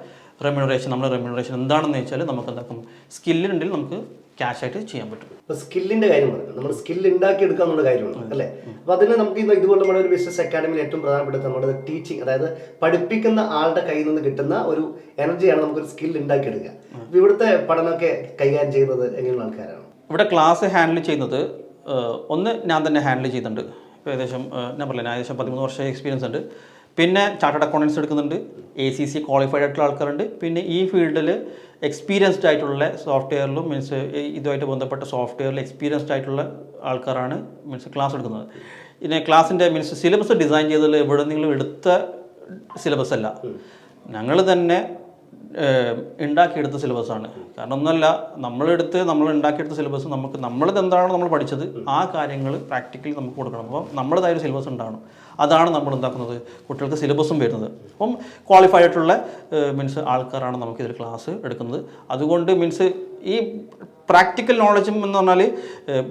Speaker 2: റെമ്യൂണറേഷൻ നമ്മുടെ റെമ്യൂണറേഷൻ എന്താണെന്ന് വെച്ചാൽ നമുക്ക് എന്താക്കും? സ്കില്ലുണ്ടെങ്കിൽ നമുക്ക് ക്യാഷ് ആയിട്ട് ചെയ്യാൻ പറ്റും.
Speaker 1: അപ്പോൾ സ്കില്ലിന്റെ കാര്യം പറഞ്ഞു നമ്മൾ സ്കിൽ ഉണ്ടാക്കി എടുക്കുക എന്നുള്ള കാര്യമാണ് അല്ലേ? അപ്പോൾ അതിന് നമുക്ക് ഇന്ന് ഇതുപോലെ നമ്മുടെ ഒരു ബിസിനസ് അക്കാഡമിയിൽ ഏറ്റവും പ്രധാനപ്പെട്ട നമ്മുടെ ടീച്ചിങ് അതായത് പഠിപ്പിക്കുന്ന ആളുടെ കയ്യിൽ നിന്ന് കിട്ടുന്ന ഒരു എനർജിയാണ് നമുക്കൊരു സ്കിൽ ഉണ്ടാക്കി എടുക്കുക ഇവിടുത്തെ പഠനമൊക്കെ കൈകാര്യം ചെയ്യുന്നത് എങ്ങനെയുള്ള ആൾക്കാരാണ്?
Speaker 2: ഇവിടെ ക്ലാസ് ഹാൻഡിൽ ചെയ്യുന്നത് ഒന്ന് ഞാൻ തന്നെ ഹാൻഡിൽ ചെയ്യുന്നുണ്ട് ഇപ്പോൾ ഏകദേശം ഞാൻ പറഞ്ഞില്ല ഏകദേശം പതിമൂന്ന് വർഷം എക്സ്പീരിയൻസ് ഉണ്ട്. പിന്നെ ചാർട്ടേഡ് അക്കൗണ്ടൻസ് എടുക്കുന്നുണ്ട് എ സി സി ക്വാളിഫൈഡ് ആയിട്ടുള്ള ആൾക്കാരുണ്ട്. പിന്നെ ഈ ഫീൽഡിൽ എക്സ്പീരിയൻസ്ഡ് ആയിട്ടുള്ള സോഫ്റ്റ്വെയറിലും മീൻസ് ഇതുമായിട്ട് ബന്ധപ്പെട്ട സോഫ്റ്റ്വെയറിൽ എക്സ്പീരിയൻസ്ഡ് ആയിട്ടുള്ള ആൾക്കാരാണ് മീൻസ് ക്ലാസ് എടുക്കുന്നത്. പിന്നെ ക്ലാസ്സിന്റെ മീൻസ് സിലബസ് ഡിസൈൻ ചെയ്തതിൽ എവിടെ നിങ്ങൾ എടുത്ത സിലബസ് അല്ല. ഞങ്ങൾ തന്നെ ഉണ്ടാക്കിയെടുത്ത സിലബസാണ്. കാരണം ഒന്നല്ല നമ്മളെടുത്ത് നമ്മൾ ഉണ്ടാക്കിയെടുത്ത സിലബസ് നമുക്ക് നമ്മളത് എന്താണോ നമ്മൾ പഠിച്ചത് ആ കാര്യങ്ങൾ പ്രാക്ടിക്കലി നമുക്ക് കൊടുക്കണം. അപ്പം നമ്മളതായ ഒരു സിലബസ് ഉണ്ടാകണം അതാണ് നമ്മൾ എന്താക്കുന്നത്? കുട്ടികൾക്ക് സിലബസും വരുന്നത്. അപ്പം ക്വാളിഫൈഡ് ആയിട്ടുള്ള മീൻസ് ആൾക്കാരാണ് നമുക്ക് ഇതിൽ ക്ലാസ് എടുക്കുന്നത്. അതുകൊണ്ട് മീൻസ് ഈ പ്രാക്ടിക്കൽ നോളജും എന്ന് പറഞ്ഞാൽ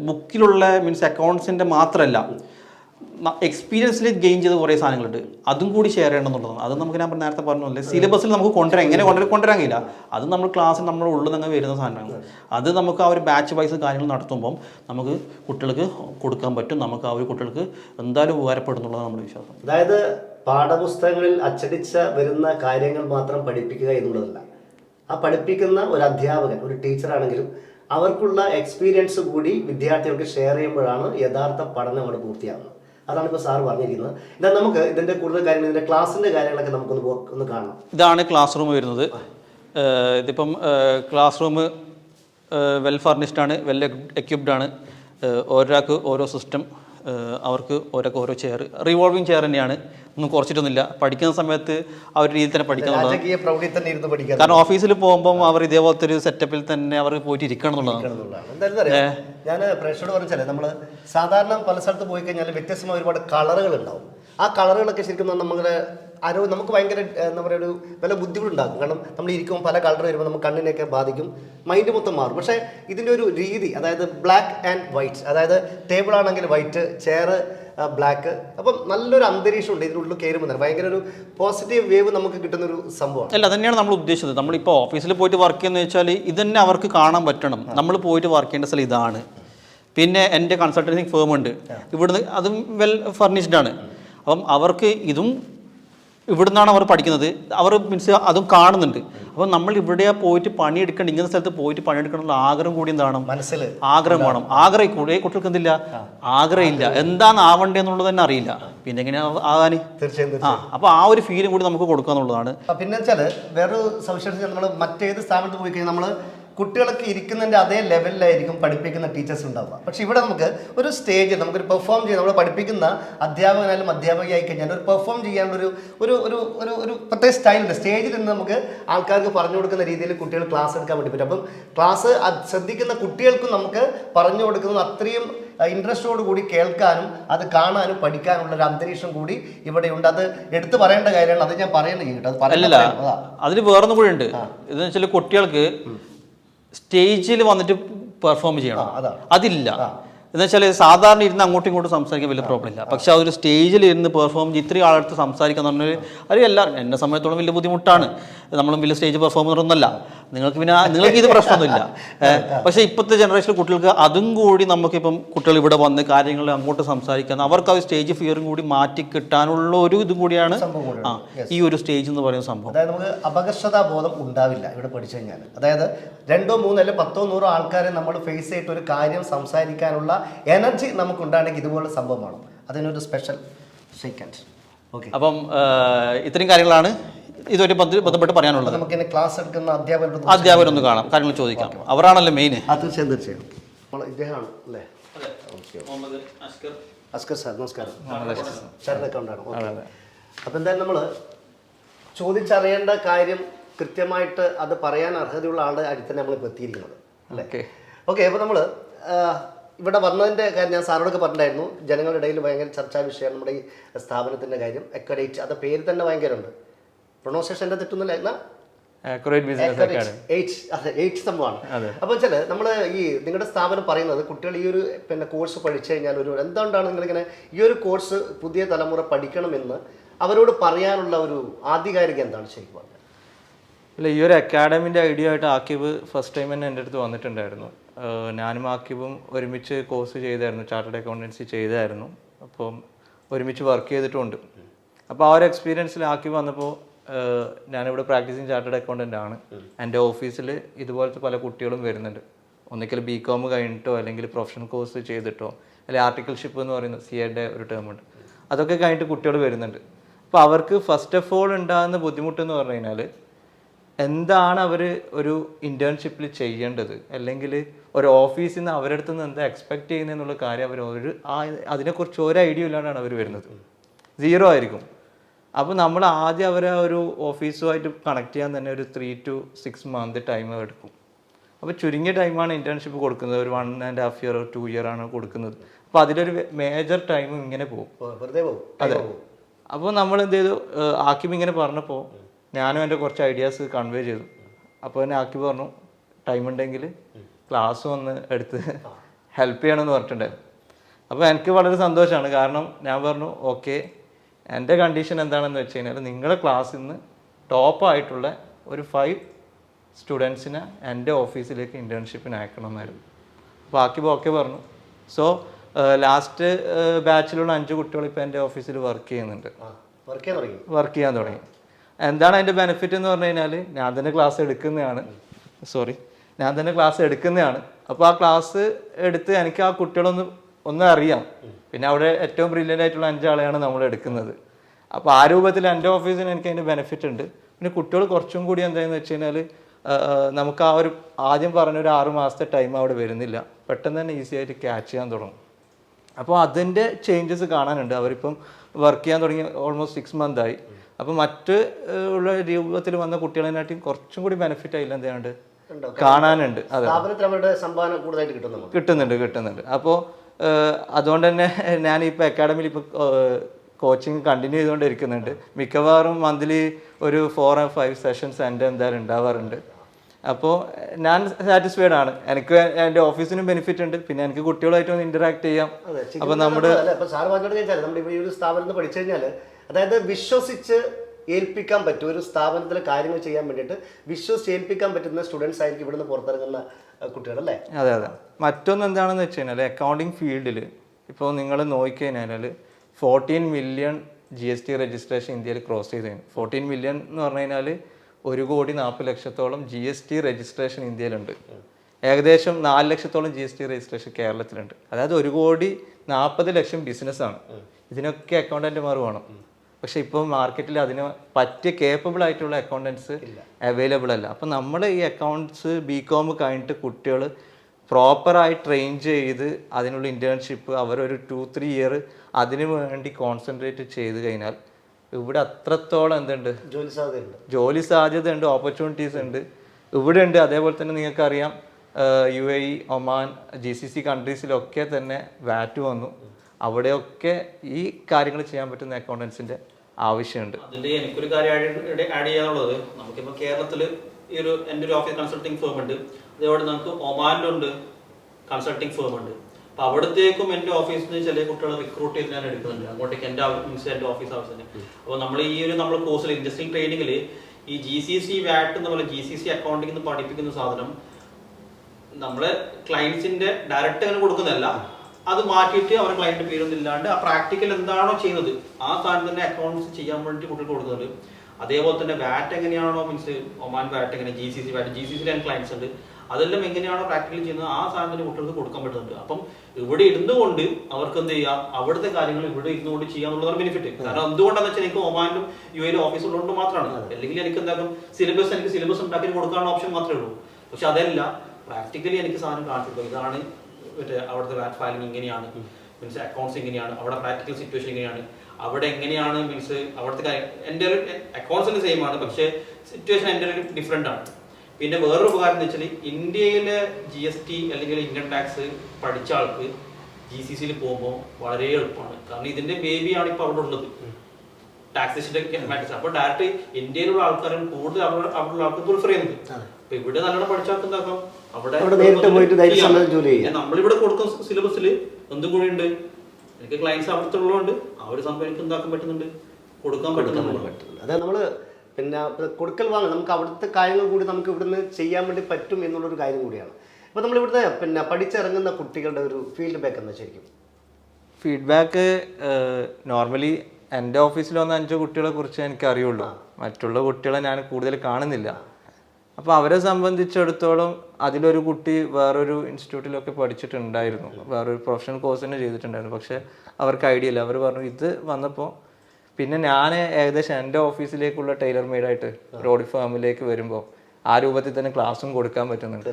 Speaker 2: ബുക്കിലുള്ള മീൻസ് അക്കൗണ്ട്സിന്റെ മാത്രമല്ല എക്സ്പീരിയൻസിൽ ഗെയിൻ ചെയ്ത കുറേ സാധനങ്ങളുണ്ട്. അതും കൂടി ഷെയർ ചെയ്യണമെന്നുള്ളതാണ്. അത് നമുക്ക് ഞാൻ നേരത്തെ പറഞ്ഞല്ലേ സിലബസിൽ നമുക്ക് കൊണ്ടുവരാൻ എങ്ങനെ കൊണ്ടുവരാൻ കൊണ്ടുവരാൻ കഴിയില്ല അത് നമ്മൾ ക്ലാസ്സിൽ നമ്മൾ ഉള്ളിൽ നിന്ന് വരുന്ന സാധനമാണ് അത് നമുക്ക് ആ ഒരു ബാച്ച് വൈസ് കാര്യങ്ങൾ നടത്തുമ്പം നമുക്ക് കുട്ടികൾക്ക് കൊടുക്കാൻ പറ്റും. നമുക്ക് ആ ഒരു കുട്ടികൾക്ക് എന്തായാലും ഉപകാരപ്പെടുന്നുള്ളതാണ് നമ്മുടെ വിശ്വാസം.
Speaker 1: അതായത് പാഠപുസ്തകങ്ങളിൽ അച്ചടിച്ച വരുന്ന കാര്യങ്ങൾ മാത്രം പഠിപ്പിക്കുക എന്നുള്ളതല്ല. ആ പഠിപ്പിക്കുന്ന ഒരു അധ്യാപകൻ ഒരു ടീച്ചർ ആണെങ്കിലും അവർക്കുള്ള എക്സ്പീരിയൻസ് കൂടി വിദ്യാർത്ഥികൾക്ക് ഷെയർ ചെയ്യുമ്പോഴാണ് യഥാർത്ഥ പഠനം അവിടെ പൂർത്തിയാകുന്നത് അതാണ് ഇപ്പോൾ സാർ പറഞ്ഞിരിക്കുന്നത്. എന്നാൽ നമുക്ക് ഇതിന്റെ കൂടുതൽ കാര്യങ്ങൾ ഇതിന്റെ ക്ലാസ്സിന്റെ കാര്യങ്ങളൊക്കെ നമുക്കൊന്ന് ഒന്ന് കാണാം
Speaker 2: ഇതാണ് ക്ലാസ് റൂം വരുന്നത്. ഇതിപ്പം ക്ലാസ് റൂം വെൽ ഫർണിഷ്ഡ് ആണ് വെൽ എക്യുപ്ഡ് ആണ്. ഓരോരാൾക്ക് ഓരോ സിസ്റ്റം അവർക്ക് ഓരോ ഓരോ ചെയർ. റിവോൾവിങ് ചെയർ തന്നെയാണ്. ഒന്നും കുറച്ചിട്ടൊന്നുമില്ല. പഠിക്കുന്ന സമയത്ത് ആ ഒരു രീതിയിൽ തന്നെ
Speaker 1: പഠിക്കണം
Speaker 2: കാരണം ഓഫീസിൽ പോകുമ്പോൾ അവർ ഇതേപോലത്തെ ഒരു സെറ്റപ്പിൽ തന്നെ അവർ പോയിട്ട് ഇരിക്കണം എന്നുള്ളതാണ്
Speaker 1: എന്നുള്ളതാണ് ഞാൻ പ്രേക്ഷകരോട് പറഞ്ഞാൽ നമ്മൾ സാധാരണ പല സ്ഥലത്ത് പോയി കഴിഞ്ഞാൽ വ്യത്യസ്തമായ ഒരുപാട് കളറുകൾ ഉണ്ടാവും. ആ കളറുകളൊക്കെ ശരിക്കും നമ്മുടെ ആരോ നമുക്ക് ഭയങ്കര എന്താ പറയുക ഒരു വില ബുദ്ധിമുട്ടുണ്ടാക്കും. കാരണം നമ്മൾ ഇരിക്കുമ്പോൾ പല കളർ വരുമ്പോൾ നമുക്ക് കണ്ണിനെയൊക്കെ ബാധിക്കും. മൈൻഡ് മൊത്തം മാറും. പക്ഷേ ഇതിന്റെ ഒരു രീതി അതായത് ബ്ലാക്ക് ആൻഡ് വൈറ്റ് അതായത് ടേബിൾ ആണെങ്കിൽ വൈറ്റ് ചെയർ ബ്ലാക്ക് അപ്പം നല്ലൊരു അന്തരീക്ഷം ഉണ്ട് ഇതിനുള്ളിൽ കയറുമ്പോൾ തന്നെ. ഭയങ്കര ഒരു പോസിറ്റീവ് വേവ് നമുക്ക് കിട്ടുന്ന ഒരു സംഭവം
Speaker 2: അല്ല തന്നെയാണ് നമ്മൾ ഉദ്ദേശിച്ചത്. നമ്മളിപ്പോൾ ഓഫീസിൽ പോയിട്ട് വർക്ക് ചെയ്യുന്നത് വെച്ചാൽ ഇതന്നെ അവർക്ക് കാണാൻ പറ്റണം. നമ്മൾ പോയിട്ട് വർക്ക് ചെയ്യേണ്ട സ്ഥലം ഇതാണ്. പിന്നെ എന്റെ കൺസൾട്ടൻസി ഫേം ഉണ്ട്. ഇവിടുന്ന് അതും വെൽ ഫർണിഷ്ഡ് ആണ്. അപ്പം അവർക്ക് ഇതും ഇവിടുന്നാണ് അവർ പഠിക്കുന്നത്. അവർ മീൻസ് അതും കാണുന്നുണ്ട്. അപ്പം നമ്മൾ ഇവിടെ പോയിട്ട് പണിയെടുക്കണം ഇങ്ങനെ സ്ഥലത്ത് പോയിട്ട് പണിയെടുക്കണമെന്നുള്ള ആഗ്രഹം കൂടി എന്താണ്?
Speaker 1: മനസ്സിൽ.
Speaker 2: ആഗ്രഹം വേണം. ആഗ്രഹം കൂടെ കുട്ടികൾക്ക് എന്തില്ല? ആഗ്രഹമില്ല. എന്താണ് ആവണ്ടേന്നുള്ളത് തന്നെ അറിയില്ല. പിന്നെ എങ്ങനെയാണ് ആകാന്?
Speaker 1: തീർച്ചയായും
Speaker 2: ആ അപ്പോൾ ആ ഒരു ഫീലും കൂടി നമുക്ക് കൊടുക്കുക എന്നുള്ളതാണ്.
Speaker 1: പിന്നെ വെച്ചാൽ വേറൊരു സവിശേഷത നമ്മൾ മറ്റേത് സ്ഥാപനത്ത് പോയി കഴിഞ്ഞാൽ നമ്മൾ കുട്ടികളൊക്കെ ഇരിക്കുന്നതിന്റെ അതേ ലെവലിലായിരിക്കും പഠിപ്പിക്കുന്ന ടീച്ചേഴ്സ് ഉണ്ടാവുക. പക്ഷെ ഇവിടെ നമുക്ക് ഒരു സ്റ്റേജ് നമുക്കൊരു പെർഫോം ചെയ്യാൻ നമ്മൾ പഠിപ്പിക്കുന്ന അധ്യാപകനായാലും അധ്യാപകയായി കഴിഞ്ഞാൽ ഒരു പെർഫോം ചെയ്യാനുള്ള ഒരു ഒരു ഒരു ഒരു ഒരു പ്രത്യേക സ്റ്റൈലുണ്ട്. സ്റ്റേജിൽ നിന്ന് നമുക്ക് ആൾക്കാർക്ക് പറഞ്ഞു കൊടുക്കുന്ന രീതിയിൽ കുട്ടികൾ ക്ലാസ് എടുക്കാൻ വേണ്ടി പറ്റും. അപ്പം ക്ലാസ് ശ്രദ്ധിക്കുന്ന കുട്ടികൾക്കും നമുക്ക് പറഞ്ഞു കൊടുക്കുന്നത് അത്രയും ഇൻട്രസ്റ്റോട് കൂടി കേൾക്കാനും അത് കാണാനും പഠിക്കാനുള്ള ഒരു അന്തരീക്ഷം കൂടി ഇവിടെയുണ്ട്. അത് എടുത്തു പറയേണ്ട കാര്യമാണ്. അത് ഞാൻ പറയുന്നത് കേട്ടോ. അത്.
Speaker 2: അതിൽ വേറൊന്നും കൂടി ഉണ്ട്. ഇതെന്ന് വെച്ചാൽ കുട്ടികൾക്ക് സ്റ്റേജിൽ വന്നിട്ട് പെർഫോം ചെയ്യണം. അതില്ല. എന്ന് വെച്ചാൽ സാധാരണ ഇരുന്ന് അങ്ങോട്ടും ഇങ്ങോട്ടും സംസാരിക്കാൻ വലിയ പ്രോബ്ലം ഇല്ല. പക്ഷെ അതൊരു സ്റ്റേജിൽ ഇരുന്ന് പെർഫോം ചെയ്ത് ഇത്രയും ആളടുത്ത് സംസാരിക്കുക എന്ന് പറഞ്ഞാൽ അത് എല്ലാ എന്നെ സമയത്തോളം വലിയ ബുദ്ധിമുട്ടാണ്. നമ്മളും വലിയ സ്റ്റേജ് പെർഫോമർ ഒന്നല്ല നിങ്ങൾക്ക് പിന്നെ നിങ്ങൾക്ക് ഇത് പ്രശ്നമൊന്നുമില്ല. പക്ഷേ ഇപ്പോഴത്തെ ജനറേഷനിൽ കുട്ടികൾക്ക് അതും കൂടി നമുക്കിപ്പം കുട്ടികൾ ഇവിടെ വന്ന് കാര്യങ്ങൾ അങ്ങോട്ട് സംസാരിക്കാൻ അവർക്ക് ആ സ്റ്റേജ് ഫിയറും കൂടി മാറ്റി കിട്ടാനുള്ള ഒരു ഇതും കൂടിയാണ് ആ ഈ ഒരു സ്റ്റേജ് എന്ന് പറയുന്ന സംഭവം.
Speaker 1: അതായത് നമുക്ക് അപകർഷതാ ബോധം ഉണ്ടാവില്ല ഇവിടെ പഠിച്ചു കഴിഞ്ഞാൽ അതായത് രണ്ടോ മൂന്നോ അല്ലെങ്കിൽ പത്തോ നൂറോ ആൾക്കാരെ നമ്മൾ ഫേസ് ചെയ്തിട്ട് ഒരു കാര്യം സംസാരിക്കാനുള്ള എനർജി നമുക്ക് ഉണ്ടാണെങ്കിൽ ഇതുപോലെ സംഭവമാണ്. അതിനൊരു സ്പെഷ്യൽ സെക്കൻഡ് ഓക്കെ
Speaker 2: അപ്പം ഇത്രയും കാര്യങ്ങളാണ്. ഇതുവരെ ബന്ധ- ബന്ധപ്പെട്ട് പറയാനുള്ളത്.
Speaker 1: നമുക്ക് ക്ലാസ് എടുക്കുന്ന അധ്യാപകർ
Speaker 2: അധ്യാപകരൊന്ന് കാണാം. കാര്യങ്ങൾ ചോദിക്കാം. അവരാണല്ലോ മെയിൻ
Speaker 1: തീർച്ചയായും തീർച്ചയായും. നമ്മൾ ഇദ്ദേഹമാണ് അല്ലേ? ഓക്കെ അസ്കർ സാർ നമസ്കാരം. സാറിന്റെ അക്കൗണ്ടാണ് ഓക്കെ. അപ്പം എന്തായാലും നമ്മൾ ചോദിച്ചറിയേണ്ട കാര്യം കൃത്യമായിട്ട് അത് പറയാൻ അർഹതയുള്ള ആളുടെ അടുത്ത് തന്നെ നമ്മളിപ്പോൾ എത്തിയിരിക്കുന്നത്. അല്ലേ?
Speaker 3: ഓക്കെ.
Speaker 1: ഓക്കെ അപ്പോൾ നമ്മൾ ഇവിടെ വന്നതിന്റെ കാര്യം ഞാൻ സാറോടൊക്കെ പറഞ്ഞിട്ടുണ്ടായിരുന്നു. ജനങ്ങളുടെ ഇടയിൽ ഭയങ്കര ചർച്ചാ വിഷയമാണ് നമ്മുടെ ഈ സ്ഥാപനത്തിന്റെ കാര്യം എക്കഡേറ്റ് അത് പേര് തന്നെ ഭയങ്കരമുണ്ട്. പ്രൊണൗൺസിയേഷന്റെ തെറ്റൊന്നുമില്ല. എന്നാൽ സംഭവമാണ്. അപ്പോൾ വെച്ചാൽ നമ്മൾ ഈ നിങ്ങളുടെ സ്ഥാപനം പറയുന്നത് കുട്ടികൾ ഈ ഒരു പിന്നെ കോഴ്സ് പഠിച്ചു കഴിഞ്ഞാൽ ഒരു എന്തുകൊണ്ടാണ് നിങ്ങളിങ്ങനെ ഈ ഒരു കോഴ്സ് പുതിയ തലമുറ പഠിക്കണമെന്ന് അവരോട് പറയാനുള്ള ഒരു ആധികാരിക എന്താണ് ശരിക്കും
Speaker 3: ഇല്ല ഈ ഒരു അക്കാഡമിന്റെ ഐഡിയ ആയിട്ട് ആക്കിബ് ഫസ്റ്റ് ടൈം തന്നെ എന്റെ അടുത്ത് വന്നിട്ടുണ്ടായിരുന്നു. ഞാനും ആക്കിബും ഒരുമിച്ച് കോഴ്സ് ചെയ്തായിരുന്നു ചാർട്ടേഡ് അക്കൗണ്ടൻസി ചെയ്തായിരുന്നു. അപ്പം ഒരുമിച്ച് വർക്ക് ചെയ്തിട്ടുണ്ട് അപ്പോൾ ആ ഒരു എക്സ്പീരിയൻസിൽ ആക്കി വന്നപ്പോൾ ഞാനിവിടെ പ്രാക്ടീസിങ് ചാർട്ടേഡ് അക്കൗണ്ടന്റ് ആണ്. എന്റെ ഓഫീസിൽ ഇതുപോലത്തെ പല കുട്ടികളും വരുന്നുണ്ട്. ഒന്നിക്കൽ ബി കോം കഴിഞ്ഞിട്ടോ അല്ലെങ്കിൽ പ്രൊഫഷണൽ കോഴ്സ് ചെയ്തിട്ടോ അല്ലെങ്കിൽ ആർട്ടിക്കൽഷിപ്പ് എന്ന് പറയുന്ന സി എയുടെ ഒരു ടേമുണ്ട് ഉണ്ട്. അതൊക്കെ കഴിഞ്ഞിട്ട് കുട്ടികൾ വരുന്നുണ്ട്. അപ്പോൾ അവർക്ക് ഫസ്റ്റ് ഓഫ് ഓൾ ഉണ്ടാകുന്ന ബുദ്ധിമുട്ടെന്ന് പറഞ്ഞു കഴിഞ്ഞാൽ എന്താണ് അവർ ഒരു ഇന്റേൺഷിപ്പിൽ ചെയ്യേണ്ടത്? അല്ലെങ്കിൽ ഒരു ഓഫീസിൽ നിന്ന് അവരുടെ അടുത്ത് നിന്ന് എന്താ എക്സ്പെക്ട് ചെയ്യുന്നതെന്നുള്ള കാര്യം അവർ ഒരു ആ അതിനെക്കുറിച്ച് ഒരു ഐഡിയ ഇല്ലാണ്ടാണ് അവർ വരുന്നത്. സീറോ ആയിരിക്കും. അപ്പോൾ നമ്മൾ ആദ്യം അവരെ ഒരു ഓഫീസുമായിട്ട് കണക്ട് ചെയ്യാൻ തന്നെ ഒരു three to six month time എടുക്കും. അപ്പോൾ ചുരുങ്ങിയ ടൈമാണ് ഇന്റേൺഷിപ്പ് കൊടുക്കുന്നത്. ഒരു one and half year to two year കൊടുക്കുന്നത്. അപ്പോൾ അതിലൊരു മേജർ ടൈം ഇങ്ങനെ പോകും. അതെ. അപ്പോൾ നമ്മൾ എന്ത് ചെയ്തു? ആക്കിബ് ഇങ്ങനെ പറഞ്ഞപ്പോൾ ഞാനും എന്റെ കുറച്ച് ഐഡിയാസ് കൺവേ ചെയ്തു. അപ്പോൾ തന്നെ ആക്കിബ് പറഞ്ഞു ടൈം ഉണ്ടെങ്കിൽ ക്ലാസ് വന്ന് എടുത്ത് ഹെൽപ്പ് ചെയ്യണമെന്ന് പറഞ്ഞിട്ടുണ്ടായിരുന്നു. അപ്പോൾ എനിക്ക് വളരെ സന്തോഷമാണ് കാരണം ഞാൻ പറഞ്ഞു ഓക്കെ എന്റെ കണ്ടീഷൻ എന്താണെന്ന് വെച്ച് കഴിഞ്ഞാൽ നിങ്ങളുടെ ക്ലാസ്സിൽ നിന്ന് ടോപ്പായിട്ടുള്ള ഒരു ഫൈവ് സ്റ്റുഡൻസിനെ എന്റെ ഓഫീസിലേക്ക് ഇന്റേൺഷിപ്പിന് അയക്കണമെന്നായിരുന്നു ആക്കിബ് ഓക്കെ പറഞ്ഞു. സോ ലാസ്റ്റ് ബാച്ചിലുള്ള അഞ്ച് കുട്ടികൾ ഇപ്പോൾ എന്റെ ഓഫീസിൽ വർക്ക് ചെയ്യുന്നുണ്ട്.
Speaker 1: വർക്ക് ചെയ്യാൻ തുടങ്ങി.
Speaker 3: എന്താണ് അതിന്റെ ബെനിഫിറ്റ് എന്ന് പറഞ്ഞു കഴിഞ്ഞാൽ ഞാൻ തന്നെ ക്ലാസ് എടുക്കുന്നതാണ്. സോറി ഞാൻ തന്നെ ക്ലാസ് എടുക്കുന്നതാണ്. അപ്പോൾ ആ ക്ലാസ് എടുത്ത് എനിക്ക് ആ കുട്ടികളൊന്ന് ഒന്ന് അറിയാം. പിന്നെ അവിടെ ഏറ്റവും ബ്രില്യന്റ് ആയിട്ടുള്ള അഞ്ചാളെയാണ് നമ്മൾ എടുക്കുന്നത്. അപ്പോൾ ആ രൂപത്തിൽ എന്റെ ഓഫീസിന് എനിക്ക് അതിന്റെ ബെനിഫിറ്റ് ഉണ്ട്. പിന്നെ കുട്ടികൾ കുറച്ചും കൂടി എന്താണെന്ന് വെച്ച് കഴിഞ്ഞാൽ നമുക്ക് ആ ഒരു ആദ്യം പറഞ്ഞ ഒരു ആറ് മാസത്തെ ടൈം അവിടെ വരുന്നില്ല. പെട്ടെന്ന് തന്നെ ഈസി ആയിട്ട് ക്യാച്ച് ചെയ്യാൻ തുടങ്ങും. അപ്പോൾ അതിന്റെ ചേഞ്ചസ് കാണാനുണ്ട്. അവരിപ്പം വർക്ക് ചെയ്യാൻ തുടങ്ങി ഓൾമോസ്റ്റ് സിക്സ് മന്ത് ആയി. അപ്പോൾ മറ്റ് ഉള്ള രൂപത്തിൽ വന്ന കുട്ടികളെക്കാട്ടിയും കുറച്ചും കൂടി ബെനിഫിറ്റ് ആയില്ല എന്താണ്ട് കാണാനുണ്ട്. അതെ. കിട്ടുന്നുണ്ട്? കിട്ടുന്നുണ്ട് അപ്പോൾ അതുകൊണ്ട് തന്നെ ഞാൻ ഞാനിപ്പോൾ അക്കാഡമിയിൽ ഇപ്പോൾ കോച്ചിങ് കണ്ടിന്യൂ ചെയ്തുകൊണ്ടിരിക്കുന്നുണ്ട്. മിക്കവാറും മന്ത്ലി ഒരു ഫോർ ആൻഡ് ഫൈവ് സെഷൻസ് എന്റെ എന്തായാലും ഉണ്ടാവാറുണ്ട്. അപ്പോൾ ഞാൻ സാറ്റിസ്ഫൈഡ് ആണ്. എനിക്ക് എന്റെ ഓഫീസിനും ബെനിഫിറ്റ് ഉണ്ട്. പിന്നെ എനിക്ക് കുട്ടികളായിട്ട് ഒന്ന് ഇന്ററാക്ട് ചെയ്യാം. അപ്പോൾ നമ്മുടെ
Speaker 1: സാർ പറഞ്ഞോട് നമ്മുടെ ഈ ഒരു സ്ഥാപനത്തിൽ പഠിച്ചു കഴിഞ്ഞാൽ അതായത് വിശ്വസിച്ച് ഏൽപ്പിക്കാൻ പറ്റും ഒരു സ്ഥാപനത്തിൽ കാര്യങ്ങൾ ചെയ്യാൻ വേണ്ടിയിട്ട് വിശ്വസിച്ച് ഏൽപ്പിക്കാൻ പറ്റുന്ന സ്റ്റുഡൻസ് ആയിരിക്കും ഇവിടുന്ന് പുറത്തിറങ്ങുന്ന കുട്ടികളല്ലേ
Speaker 3: അതെ അതെ. മറ്റൊന്ന് എന്താണെന്ന് വെച്ച് കഴിഞ്ഞാൽ അക്കൗണ്ടിങ് ഫീൽഡിൽ ഇപ്പോൾ നിങ്ങൾ നോക്കിക്കഴിഞ്ഞാൽ fourteen million G S T registration ഇന്ത്യയിൽ ക്രോസ് ചെയ്ത് കഴിഞ്ഞു ഫോർട്ടീൻ മില്യൺ എന്ന് പറഞ്ഞു കഴിഞ്ഞാൽ ഒരു കോടി നാൽപ്പത് ലക്ഷത്തോളം ജി എസ് ടി രജിസ്ട്രേഷൻ ഇന്ത്യയിലുണ്ട്. ഏകദേശം നാല് ലക്ഷത്തോളം ജി എസ് ടി രജിസ്ട്രേഷൻ കേരളത്തിലുണ്ട്. അതായത് ഒരു കോടി നാൽപ്പത് ലക്ഷം ബിസിനസ്സാണ് ഇതിനൊക്കെ അക്കൗണ്ടന്റുമാർ വേണം. പക്ഷെ ഇപ്പോൾ മാർക്കറ്റിൽ അതിന് പറ്റിയ കേപ്പബിൾ ആയിട്ടുള്ള അക്കൗണ്ടൻസ് അവൈലബിൾ അല്ല. അപ്പം നമ്മൾ ഈ അക്കൗണ്ട്സ് ബി കോം കഴിഞ്ഞിട്ട് കുട്ടികൾ പ്രോപ്പറായി ട്രെയിൻ ചെയ്ത് അതിനുള്ള ഇന്റേൺഷിപ്പ് അവരൊരു ടു ത്രീ ഇയർ അതിനു വേണ്ടി കോൺസെൻട്രേറ്റ് ചെയ്ത് കഴിഞ്ഞാൽ ഇവിടെ അത്രത്തോളം എന്തുണ്ട്?
Speaker 1: ജോലി സാധ്യതയുണ്ട്.
Speaker 3: ജോലി സാധ്യത ഉണ്ട് ഓപ്പർച്യൂണിറ്റീസ് ഉണ്ട്. ഇവിടെ ഉണ്ട്. അതേപോലെ തന്നെ നിങ്ങൾക്കറിയാം U A E Oman G C C കൺട്രീസിലൊക്കെ തന്നെ വാറ്റ് വന്നു. അവിടെയൊക്കെ ഈ കാര്യങ്ങൾ ചെയ്യാൻ പറ്റുന്ന അക്കൗണ്ടൻസിന്റെ ആവശ്യമുണ്ട്.
Speaker 2: അതിന്റെ എനിക്കൊരു കാര്യം ആഡ് ചെയ്യാനുള്ളത് നമുക്കിപ്പോൾ കേരളത്തിൽ ഈ ഒരു എന്റെ ഒരു ഓഫീസ് കൺസൾട്ടിങ് ഫേം ഉണ്ട്. അതേപോലെ നമുക്ക് ഒമാനിലുണ്ട് കൺസൾട്ടിങ് ഫേം ഉണ്ട്. അപ്പൊ അവിടത്തേക്കും എന്റെ ഓഫീസിൽ നിന്ന് ചില കുട്ടികളെ റിക്രൂട്ട് ചെയ്ത് ഞാൻ എടുക്കുന്നുണ്ട്. അങ്ങോട്ടേക്ക് എന്റെ മീൻസ് എന്റെ ഓഫീസ് ആവശ്യത്തിന്. അപ്പൊ നമ്മൾ ഈ ഒരു നമ്മൾ കോഴ്സിൽ ഇൻഡസ്ട്രിയൽ ട്രെയിനിങ്ങിൽ ഈ ജി സി സി വാറ്റ് എന്ന് പറയുന്ന ജി സി സി അക്കൗണ്ടിംഗ് പഠിപ്പിക്കുന്ന സാധനം നമ്മളെ ക്ലയൻസിന്റെ ഡയറക്റ്റ് അങ്ങനെ കൊടുക്കുന്നതല്ല. അത് മാറ്റിയിട്ട് അവരുടെ ക്ലയന്റ് പേരൊന്നും ഇല്ലാണ്ട് ആ പ്രാക്ടിക്കൽ എന്താണോ ചെയ്യുന്നത് ആ സാധനം തന്നെ അക്കൗണ്ട്സ് ചെയ്യാൻ വേണ്ടി കുട്ടികൾക്ക് കൊടുക്കുന്നത്. അതേപോലെ തന്നെ വാറ്റ് എങ്ങനെയാണോ മീൻസ് ഒമാൻ വാറ്റ് എങ്ങനെ G C C VAT G C C സിയിലാണ് clients ഉണ്ട്. അതെല്ലാം എങ്ങനെയാണോ പ്രാക്ടിക്കൽ ചെയ്യുന്നത് ആ സാധനം തന്നെ കുട്ടികൾക്ക് കൊടുക്കാൻ പറ്റുന്നുണ്ട്. അപ്പം ഇവിടെ ഇരുന്നുകൊണ്ട് അവർക്ക് എന്ത് ചെയ്യാം? അവിടുത്തെ കാര്യങ്ങൾ ഇവിടെ ഇരുന്നുകൊണ്ട് ചെയ്യാന്നുള്ളതാണ് ബെനിഫിറ്റ് കാരണം എന്തുകൊണ്ടാണെന്ന് വെച്ചാൽ എനിക്ക് ഒമാനിലും യു എയിലും ഓഫീസ് ഉള്ളതുകൊണ്ട് മാത്രമാണ്. അല്ലെങ്കിൽ എനിക്ക് എന്താക്കും സിലബസ് എനിക്ക് സിലബസ് ഉണ്ടാക്കി കൊടുക്കാനുള്ള ഓപ്ഷൻ മാത്രമേ ഉള്ളൂ. പക്ഷെ അതല്ല പ്രാക്ടിക്കലി എനിക്ക് സാധനം കാണിച്ചു. ഇതാണ് മറ്റേ അവിടുത്തെ വാറ്റ് ഫയലിംഗ് ഇങ്ങനെയാണ്. മീൻസ് അക്കൗണ്ട്സ് ഇങ്ങനെയാണ്. അവിടെ പ്രാക്ടിക്കൽ സിറ്റുവേഷൻ എങ്ങനെയാണ് അവിടെ എങ്ങനെയാണ് മീൻസ് അവിടുത്തെ കാര്യം എന്റെ ഒരു അക്കൗണ്ട്സിന്റെ സെയിം ആണ്. പക്ഷേ സിറ്റുവേഷൻ എന്റെ ഒരു ഡിഫറെന്റ് ആണ്. പിന്നെ വേറൊരു ഉപകാരം എന്ന് വെച്ചാൽ ഇന്ത്യയിലെ ജി എസ് ടി അല്ലെങ്കിൽ ഇൻകം ടാക്സ് പഠിച്ച ആൾക്ക് ജി സി സിയിൽ പോകുമ്പോൾ വളരെ എളുപ്പമാണ്. കാരണം ഇതിന്റെ ബേബിയാണ് ഇപ്പോൾ അവിടെ ഉള്ളത്. ടാക്സേഷന്റെ മാറ്റേഴ്സ് അപ്പോൾ ഡയറക്റ്റ് ഇന്ത്യയിലുള്ള ആൾക്കാരും കൂടുതൽ അവിടെ അവിടെയുള്ള ആൾക്ക് പ്രിഫർ ചെയ്യുന്നത് അപ്പോൾ ഇവിടെ നല്ലോണം പഠിച്ച ആൾക്ക് എന്താക്കാം? അവിടെ
Speaker 1: നേരിട്ട് പോയിട്ട് ജോലി ചെയ്യാം.
Speaker 2: നമ്മളിവിടെ കൊടുക്കുന്ന സിലബസിൽ എന്തും കൂടി ഉണ്ട് എനിക്ക് ക്ലയൻസ് അവിടുത്തെ ഉള്ളതുകൊണ്ട് ആ ഒരു സംഭവം എനിക്ക് എന്താക്കാൻ പറ്റുന്നുണ്ട്. കൊടുക്കാൻ പറ്റുന്നുണ്ട്.
Speaker 1: അതെ നമ്മൾ നമ്മൾ പിന്നെ കൊടുക്കൽ വാങ്ങൽ നമുക്ക് അവിടുത്തെ കാര്യങ്ങൾ കൂടി നമുക്ക് ഇവിടുന്ന് ചെയ്യാൻ വേണ്ടി പറ്റും എന്നുള്ളൊരു കാര്യം കൂടിയാണ്. അപ്പോൾ നമ്മൾ ഇവിടുത്തെ പിന്നെ പഠിച്ചിറങ്ങുന്ന കുട്ടികളുടെ ഒരു ഫീഡ്ബാക്ക് എന്താ ശരിക്കും.
Speaker 3: ഫീഡ്ബാക്ക് നോർമലി എന്റെ ഓഫീസിൽ വന്ന അഞ്ച് കുട്ടികളെ കുറിച്ച് എനിക്ക് അറിയുള്ളൂ മറ്റുള്ള കുട്ടികളെ ഞാൻ കൂടുതൽ കാണുന്നില്ല. അപ്പോൾ അവരെ സംബന്ധിച്ചിടത്തോളം അതിലൊരു കുട്ടി വേറൊരു ഇൻസ്റ്റിറ്റ്യൂട്ടിലൊക്കെ പഠിച്ചിട്ടുണ്ടായിരുന്നു. വേറൊരു പ്രൊഫഷണൽ കോഴ്സ് തന്നെ ചെയ്തിട്ടുണ്ടായിരുന്നു. പക്ഷേ അവർക്ക് ഐഡിയ ഇല്ല. അവർ പറഞ്ഞു ഇത് വന്നപ്പോൾ പിന്നെ ഞാൻ ഏകദേശം എന്റെ ഓഫീസിലേക്കുള്ള ടൈലർ മെയ്ഡായിട്ട് റോഡി ഫാമിലേക്ക് വരുമ്പോൾ ആ രൂപത്തിൽ തന്നെ ക്ലാസ്സും കൊടുക്കാൻ പറ്റുന്നുണ്ട്.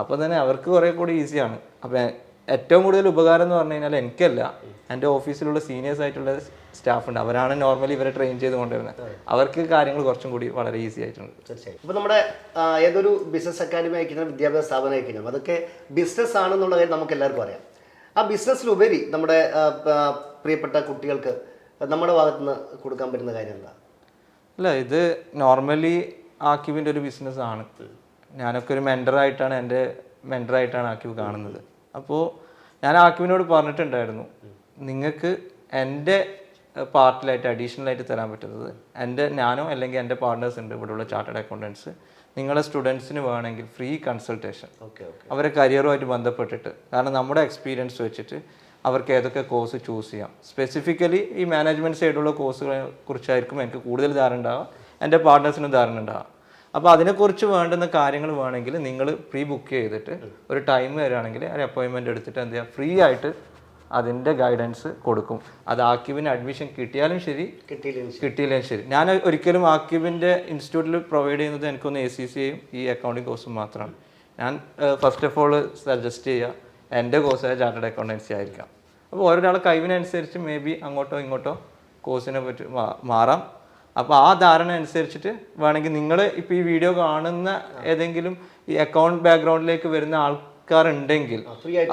Speaker 3: അപ്പോൾ തന്നെ അവർക്ക് കുറേ കൂടി ഈസിയാണ് അപ്പോൾ ഏറ്റവും കൂടുതൽ ഉപകാരം എന്ന് പറഞ്ഞു കഴിഞ്ഞാൽ എനിക്കല്ല. എന്റെ ഓഫീസിലുള്ള സീനിയേഴ്സ് ആയിട്ടുള്ള സ്റ്റാഫ് ഉണ്ട്. അവരാണ് നോർമലി ഇവരെ ട്രെയിൻ ചെയ്ത് കൊണ്ടുവരുന്നത്. അവർക്ക് കാര്യങ്ങൾ കുറച്ചും കൂടി വളരെ ഈസി ആയിട്ടുണ്ട്.
Speaker 1: തീർച്ചയായും. ഇപ്പോൾ നമ്മുടെ ഏതൊരു ബിസിനസ് അക്കാദമി ആയിക്കഴിഞ്ഞാൽ വിദ്യാഭ്യാസ സ്ഥാപനം ആയിക്കഴിഞ്ഞാൽ അതൊക്കെ ബിസിനസ് ആണെന്നുള്ള കാര്യം നമുക്ക് എല്ലാവർക്കും അറിയാം. ആ ബിസിനസ്സിലുപരി നമ്മുടെ പ്രിയപ്പെട്ട കുട്ടികൾക്ക് നമ്മുടെ ഭാഗത്ത് നിന്ന് കൊടുക്കാൻ പറ്റുന്ന കാര്യം എന്താ?
Speaker 3: അല്ല ഇത് നോർമലി ആക്യുവിന്റെ ഒരു ബിസിനസ് ആണ്. ഞാനൊക്കെ ഒരു മെന്ററായിട്ടാണ് എന്റെ മെന്ററായിട്ടാണ് ആക്യുവ് കാണുന്നത്. അപ്പോൾ ഞാൻ ആക്കിമിനോട് പറഞ്ഞിട്ടുണ്ടായിരുന്നു നിങ്ങൾക്ക് എന്റെ പാർട്ടിലായിട്ട് അഡീഷണൽ ആയിട്ട് തരാൻ പറ്റുന്നത് എന്റെ ഞാനോ അല്ലെങ്കിൽ എന്റെ പാർട്ട്നേഴ്സ് ഉണ്ട് ഇവിടെയുള്ള ചാർട്ടേഡ് അക്കൗണ്ടൻസ് നിങ്ങളെ സ്റ്റുഡൻസിന് വേണമെങ്കിൽ ഫ്രീ കൺസൾട്ടേഷൻ
Speaker 1: ഓക്കെ ഓക്കെ.
Speaker 3: അവരെ കരിയറുമായിട്ട് ബന്ധപ്പെട്ടിട്ട് കാരണം നമ്മുടെ എക്സ്പീരിയൻസ് വെച്ചിട്ട് അവർക്ക് ഏതൊക്കെ കോഴ്സ് ചൂസ് ചെയ്യാം. സ്പെസിഫിക്കലി ഈ മാനേജ്മെന്റ് സൈഡുള്ള കോഴ്സുകളെ കുറിച്ചായിരിക്കും എനിക്ക് കൂടുതൽ ധാരണ ഉണ്ടാവുക. എന്റെ പാർട്ട്നേഴ്സിനും ധാരണ ഉണ്ടാവുക. അപ്പോൾ അതിനെക്കുറിച്ച് വേണ്ടുന്ന കാര്യങ്ങൾ വേണമെങ്കിൽ നിങ്ങൾ പ്രീ ബുക്ക് ചെയ്തിട്ട് ഒരു ടൈം വരികയാണെങ്കിൽ ഒരു അപ്പോയിൻമെന്റ് എടുത്തിട്ട് എന്ത് ചെയ്യുക ഫ്രീ ആയിട്ട് അതിന്റെ ഗൈഡൻസ് കൊടുക്കും. അത് ആക്യുവിന് അഡ്മിഷൻ കിട്ടിയാലും ശരി കിട്ടിയില്ലെങ്കിലും ശരി. ഞാൻ ഒരിക്കലും ആക്യുബിന്റെ ഇൻസ്റ്റിറ്റ്യൂട്ടിൽ പ്രൊവൈഡ് ചെയ്യുന്നത് എനിക്കൊന്ന് എ സി സിയും ഈ അക്കൗണ്ടിങ് കോഴ്സും മാത്രമാണ്. ഞാൻ ഫസ്റ്റ് ഓഫ് ഓൾ സജസ്റ്റ് ചെയ്യുക എന്റെ കോഴ്സായ ചാർട്ടേഡ് അക്കൗണ്ടൻസി ആയിരിക്കാം. അപ്പോൾ ഓരോരാൾ കഴിവിനനുസരിച്ച് മേ ബി അങ്ങോട്ടോ ഇങ്ങോട്ടോ കോഴ്സിനെ പറ്റി മാറാം. അപ്പോൾ ആ ധാരണ അനുസരിച്ചിട്ട് വേണമെങ്കിൽ നിങ്ങൾ ഇപ്പോൾ ഈ വീഡിയോ കാണുന്ന ഏതെങ്കിലും ഈ അക്കൗണ്ട് ബാക്ക്ഗ്രൗണ്ടിലേക്ക് വരുന്ന ആൾക്കാരുണ്ടെങ്കിൽ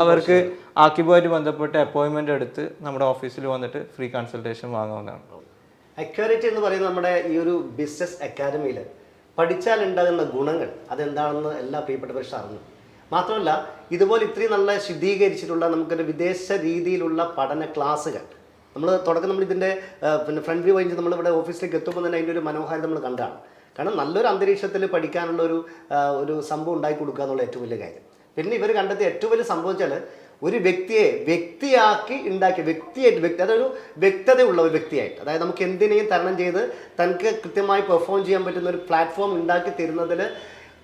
Speaker 3: അവർക്ക് ആക്കിബുമായിട്ട് ബന്ധപ്പെട്ട് അപ്പോയിൻമെന്റ് എടുത്ത് നമ്മുടെ ഓഫീസിൽ വന്നിട്ട് ഫ്രീ കൺസൾട്ടേഷൻ വാങ്ങാവുന്നതാണ്.
Speaker 1: അക്യൂറേറ്റ് എന്ന് പറയുന്നത് നമ്മുടെ ഈ ഒരു ബിസിനസ് അക്കാദമിയിൽ പഠിച്ചാൽ ഉണ്ടാകുന്ന ഗുണങ്ങൾ അതെന്താണെന്ന് എല്ലാ പ്രിയപ്പെട്ട പ്രശ്നം അറിഞ്ഞു. മാത്രമല്ല ഇതുപോലെ ഇത്രയും നല്ല ശുദ്ധീകരിച്ചിട്ടുള്ള നമുക്കൊരു വിദേശ രീതിയിലുള്ള പഠന ക്ലാസ്സുകൾ നമ്മൾ തുടക്കം നമ്മൾ ഇതിന്റെ പിന്നെ ഫ്രണ്ട് വ്യൂ കഴിഞ്ഞ് നമ്മളിവിടെ ഓഫീസിലേക്ക് എത്തുമ്പോൾ തന്നെ അതിന്റെ ഒരു മനോഹാരി നമ്മൾ കണ്ടാണ് കാരണം നല്ലൊരു അന്തരീക്ഷത്തിൽ പഠിക്കാനുള്ള ഒരു ഒരു സംഭവം ഉണ്ടാക്കി കൊടുക്കുക എന്നുള്ള ഏറ്റവും വലിയ കാര്യം. പിന്നെ ഇവർ കണ്ടെത്തിയ ഏറ്റവും വലിയ സംഭവം വെച്ചാൽ ഒരു വ്യക്തിയെ വ്യക്തിയാക്കി ഉണ്ടാക്കിയ വ്യക്തിയായിട്ട് വ്യക്തി അതൊരു വ്യക്തതയുള്ള ഒരു വ്യക്തിയായിട്ട്. അതായത് നമുക്ക് എന്തിനേയും തരണം ചെയ്ത് തനിക്ക് കൃത്യമായി പെർഫോം ചെയ്യാൻ പറ്റുന്ന ഒരു പ്ലാറ്റ്ഫോം ഉണ്ടാക്കി തരുന്നതിൽ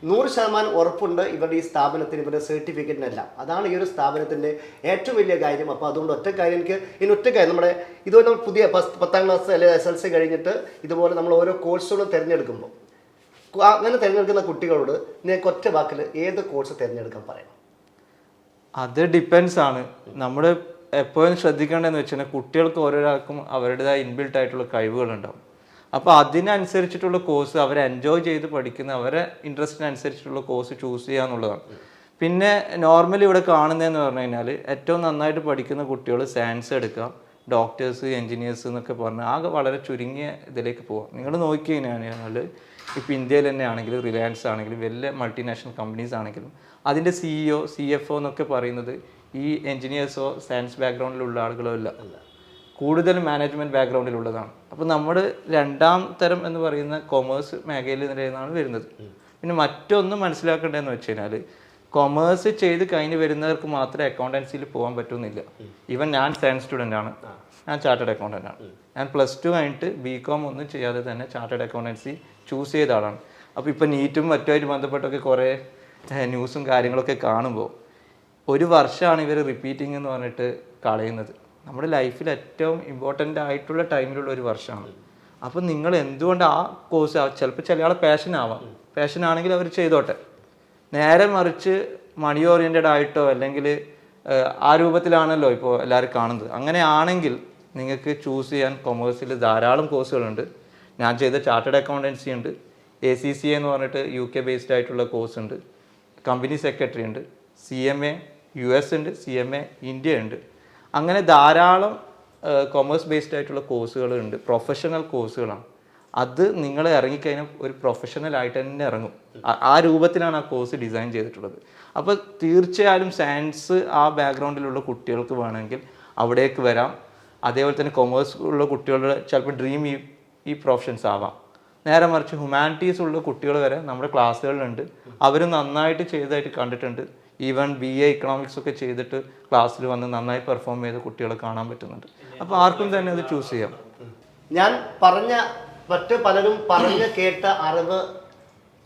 Speaker 1: നൂറ് ശതമാനം ഉറപ്പുണ്ട് ഇവരുടെ ഈ സ്ഥാപനത്തിന് ഇവരുടെ സർട്ടിഫിക്കറ്റിനെല്ലാം. അതാണ് ഈ ഒരു സ്ഥാപനത്തിന്റെ ഏറ്റവും വലിയ കാര്യം. അപ്പോൾ അതുകൊണ്ട് ഒറ്റ കാര്യം എനിക്ക് ഇനി ഒറ്റ കാര്യം നമ്മുടെ ഇതുപോലെ നമ്മൾ പുതിയ പത്താം ക്ലാസ് അല്ലെങ്കിൽ എസ് എൽ സി കഴിഞ്ഞിട്ട് ഇതുപോലെ നമ്മൾ ഓരോ കോഴ്സുകളും തിരഞ്ഞെടുക്കുമ്പോൾ അങ്ങനെ തിരഞ്ഞെടുക്കുന്ന കുട്ടികളോട് നിങ്ങൾക്ക് ഒറ്റ വാക്കിൽ ഏത് കോഴ്സ് തിരഞ്ഞെടുക്കാൻ പറയണം
Speaker 3: അത് ഡിപ്പെൻസ് ആണ്. നമ്മൾ എപ്പോഴും ശ്രദ്ധിക്കേണ്ടതെന്ന് വെച്ചാൽ കുട്ടികൾക്ക് ഓരോരാൾക്കും അവരുടേതായ ഇൻബിൽട്ട് ആയിട്ടുള്ള കഴിവുകളുണ്ടാവും. അപ്പോൾ അതിനനുസരിച്ചിട്ടുള്ള കോഴ്സ് അവർ എൻജോയ് ചെയ്ത് പഠിക്കുന്ന അവരെ ഇൻട്രസ്റ്റിനനുസരിച്ചിട്ടുള്ള കോഴ്സ് ചൂസ് ചെയ്യുക എന്നുള്ളതാണ്. പിന്നെ നോർമലി ഇവിടെ കാണുന്നതെന്ന് പറഞ്ഞു കഴിഞ്ഞാൽ ഏറ്റവും നന്നായിട്ട് പഠിക്കുന്ന കുട്ടികൾ സയൻസ് എടുക്കാം ഡോക്ടേഴ്സ് എൻജിനീയേഴ്സ് എന്നൊക്കെ പറഞ്ഞ് ആകെ വളരെ ചുരുങ്ങിയ ഇതിലേക്ക് പോകാം നിങ്ങൾ നോക്കി കഴിഞ്ഞാൽ ഇപ്പോൾ ഇന്ത്യയിൽ തന്നെ ആണെങ്കിലും റിലയൻസ് ആണെങ്കിലും വലിയ മൾട്ടിനാഷണൽ കമ്പനീസ് ആണെങ്കിലും അതിന്റെ സിഇഒ സി എഫ് ഒ എന്നൊക്കെ പറയുന്നത് ഈ എൻജിനീയേഴ്സോ സയൻസ് ബാക്ക്ഗ്രൗണ്ടിലുള്ള ആളുകളോ അല്ല. കൂടുതൽ മാനേജ്മെന്റ് ബാക്ക്ഗ്രൗണ്ടിലുള്ളതാണ് അപ്പോൾ നമ്മൾ രണ്ടാം തരം എന്ന് പറയുന്ന കൊമേഴ്സ് മേഖലയിൽ നിന്നാണ് വരുന്നത്. പിന്നെ മറ്റൊന്നും മനസ്സിലാക്കേണ്ടതെന്ന് വെച്ച് കഴിഞ്ഞാൽ കൊമേഴ്സ് ചെയ്ത് കഴിഞ്ഞ് വരുന്നവർക്ക് മാത്രമേ അക്കൗണ്ടൻസിയിൽ പോകാൻ പറ്റുന്നില്ല. ഈവൻ ഞാൻ സയൻസ് സ്റ്റുഡന്റ് ആണ്. ഞാൻ ചാർട്ടേഡ് അക്കൗണ്ടന്റ് ആണ്. ഞാൻ പ്ലസ് ടു കഴിഞ്ഞിട്ട് ബി കോം ഒന്നും ചെയ്യാതെ തന്നെ ചാർട്ടേഡ് അക്കൗണ്ടൻസി ചൂസ് ചെയ്ത ആളാണ്. അപ്പോൾ ഇപ്പോൾ നീറ്റും മറ്റുമായിട്ട് ബന്ധപ്പെട്ടൊക്കെ കുറേ ന്യൂസും കാര്യങ്ങളൊക്കെ കാണുമ്പോൾ ഒരു വർഷമാണ് ഇവർ റിപ്പീറ്റിംഗ് എന്ന് പറഞ്ഞിട്ട് കളയുന്നത്. നമ്മുടെ ലൈഫിൽ ഏറ്റവും ഇമ്പോർട്ടന്റ് ആയിട്ടുള്ള ടൈമിലുള്ള ഒരു വർഷമാണ്. അപ്പം നിങ്ങൾ എന്തുകൊണ്ട് ആ കോഴ്സ് ചിലപ്പോൾ ചില ആളെ പാഷൻ ആവാം. പാഷൻ ആണെങ്കിൽ അവർ ചെയ്തോട്ടെ. നേരെ മറിച്ച് മണി ഓറിയന്റഡ് ആയിട്ടോ അല്ലെങ്കിൽ ആ രൂപത്തിലാണല്ലോ ഇപ്പോൾ എല്ലാവരും കാണുന്നത്. അങ്ങനെ ആണെങ്കിൽ നിങ്ങൾക്ക് ചൂസ് ചെയ്യാൻ കൊമേഴ്സിൽ ധാരാളം കോഴ്സുകളുണ്ട് ഞാൻ ചെയ്ത ചാർട്ടേഡ് അക്കൗണ്ടൻസി ഉണ്ട്. എ സി സി എന്ന് പറഞ്ഞിട്ട് യു കെ ബേസ്ഡ് ആയിട്ടുള്ള കോഴ്സ് ഉണ്ട്. കമ്പനി സെക്രട്ടറി ഉണ്ട്. C M A U S ഉണ്ട്. സി എം എ ഇന്ത്യ ഉണ്ട്. അങ്ങനെ ധാരാളം കൊമേഴ്സ് ബേസ്ഡ് ആയിട്ടുള്ള കോഴ്സുകളുണ്ട് പ്രൊഫഷണൽ കോഴ്സുകളാണ് അത് നിങ്ങൾ ഇറങ്ങിക്കഴിഞ്ഞാൽ ഒരു പ്രൊഫഷണൽ ആയിട്ട് തന്നെ ഇറങ്ങും. ആ- രൂപത്തിലാണ് ആ കോഴ്സ് ഡിസൈൻ ചെയ്തിട്ടുള്ളത്. അപ്പോൾ തീർച്ചയായും സയൻസ് ആ ബാക്ക്ഗ്രൗണ്ടിലുള്ള കുട്ടികൾക്ക് വേണമെങ്കിൽ അവിടേക്ക് വരാം. അതേപോലെ തന്നെ കൊമേഴ്സ് ഉള്ള കുട്ടികളുടെ ചിലപ്പോൾ ഡ്രീം ഈ ഈ പ്രൊഫഷൻസ് ആവാം. നേരെ മറിച്ച് ഹ്യൂമാനിറ്റീസ് ഉള്ള കുട്ടികൾ വരെ നമ്മുടെ ക്ലാസ്സുകളിലുണ്ട് അവർ നന്നായിട്ട് ചെയ്തതായിട്ട് കണ്ടിട്ടുണ്ട്. ഈവൻ ബി എ ഇക്കണോമിക്സ് ഒക്കെ ചെയ്തിട്ട് ക്ലാസ്സിൽ വന്ന് നന്നായി പെർഫോം ചെയ്ത കുട്ടികളെ കാണാൻ പറ്റുന്നുണ്ട്. അപ്പോൾ ആർക്കും തന്നെ അത് ചൂസ് ചെയ്യാം.
Speaker 1: ഞാൻ പറഞ്ഞ മറ്റ് പലരും പറഞ്ഞ് കേട്ട അറിവ്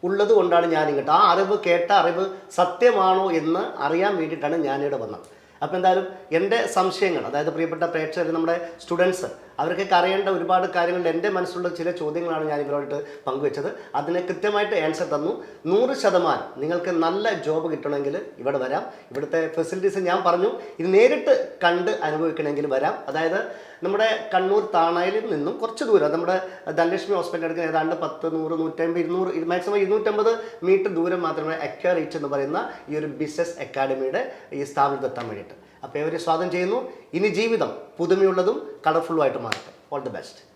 Speaker 1: ഉള്ളത് കൊണ്ടാണ് ഞാൻ ഇങ്ങോട്ട്. ആ അറിവ് കേട്ട അറിവ് സത്യമാണോ എന്ന് അറിയാൻ വേണ്ടിയിട്ടാണ് ഞാനിവിടെ വന്നത്. അപ്പോൾ എന്തായാലും എന്റെ സംശയങ്ങൾ അതായത് പ്രിയപ്പെട്ട പ്രേക്ഷകർ നമ്മുടെ സ്റ്റുഡൻസ് അവർക്കൊക്കെ അറിയേണ്ട ഒരുപാട് കാര്യങ്ങൾ എന്റെ മനസ്സിലുള്ള ചില ചോദ്യങ്ങളാണ് ഞാൻ ഇവരോട്ട് പങ്കുവെച്ചത്. അതിനെ കൃത്യമായിട്ട് ആൻസർ തന്നു. നൂറ് ശതമാനം നിങ്ങൾക്ക് നല്ല ജോബ് കിട്ടണമെങ്കിൽ ഇവിടെ വരാം. ഇവിടുത്തെ ഫെസിലിറ്റീസ് ഞാൻ പറഞ്ഞു. ഇത് നേരിട്ട് കണ്ട് അനുഭവിക്കണമെങ്കിൽ വരാം. അതായത് നമ്മുടെ കണ്ണൂർ താണയിൽ നിന്നും കുറച്ച് ദൂരം നമ്മുടെ ധനലക്ഷ്മി ഹോസ്പിറ്റൽ എടുക്കുന്ന ഏതാണ്ട് പത്ത് നൂറ് നൂറ്റമ്പത് ഇരുന്നൂറ് മാക്സിമം ഇരുന്നൂറ്റമ്പത് മീറ്റർ ദൂരം മാത്രമേ അക്വ റീച്ച് എന്ന് പറയുന്ന ഈ ഒരു ബിസിനസ് അക്കാഡമിയുടെ ഈ സ്ഥാപനത്തെത്താൻ വേണ്ടിയിട്ട്. അപ്പോൾ ഇവരെ സ്വാഗതം ചെയ്യുന്നു. ഇനി ജീവിതം പുതുമയുള്ളതും കളർഫുള്ളുമായിട്ട് മാറട്ടെ. All the best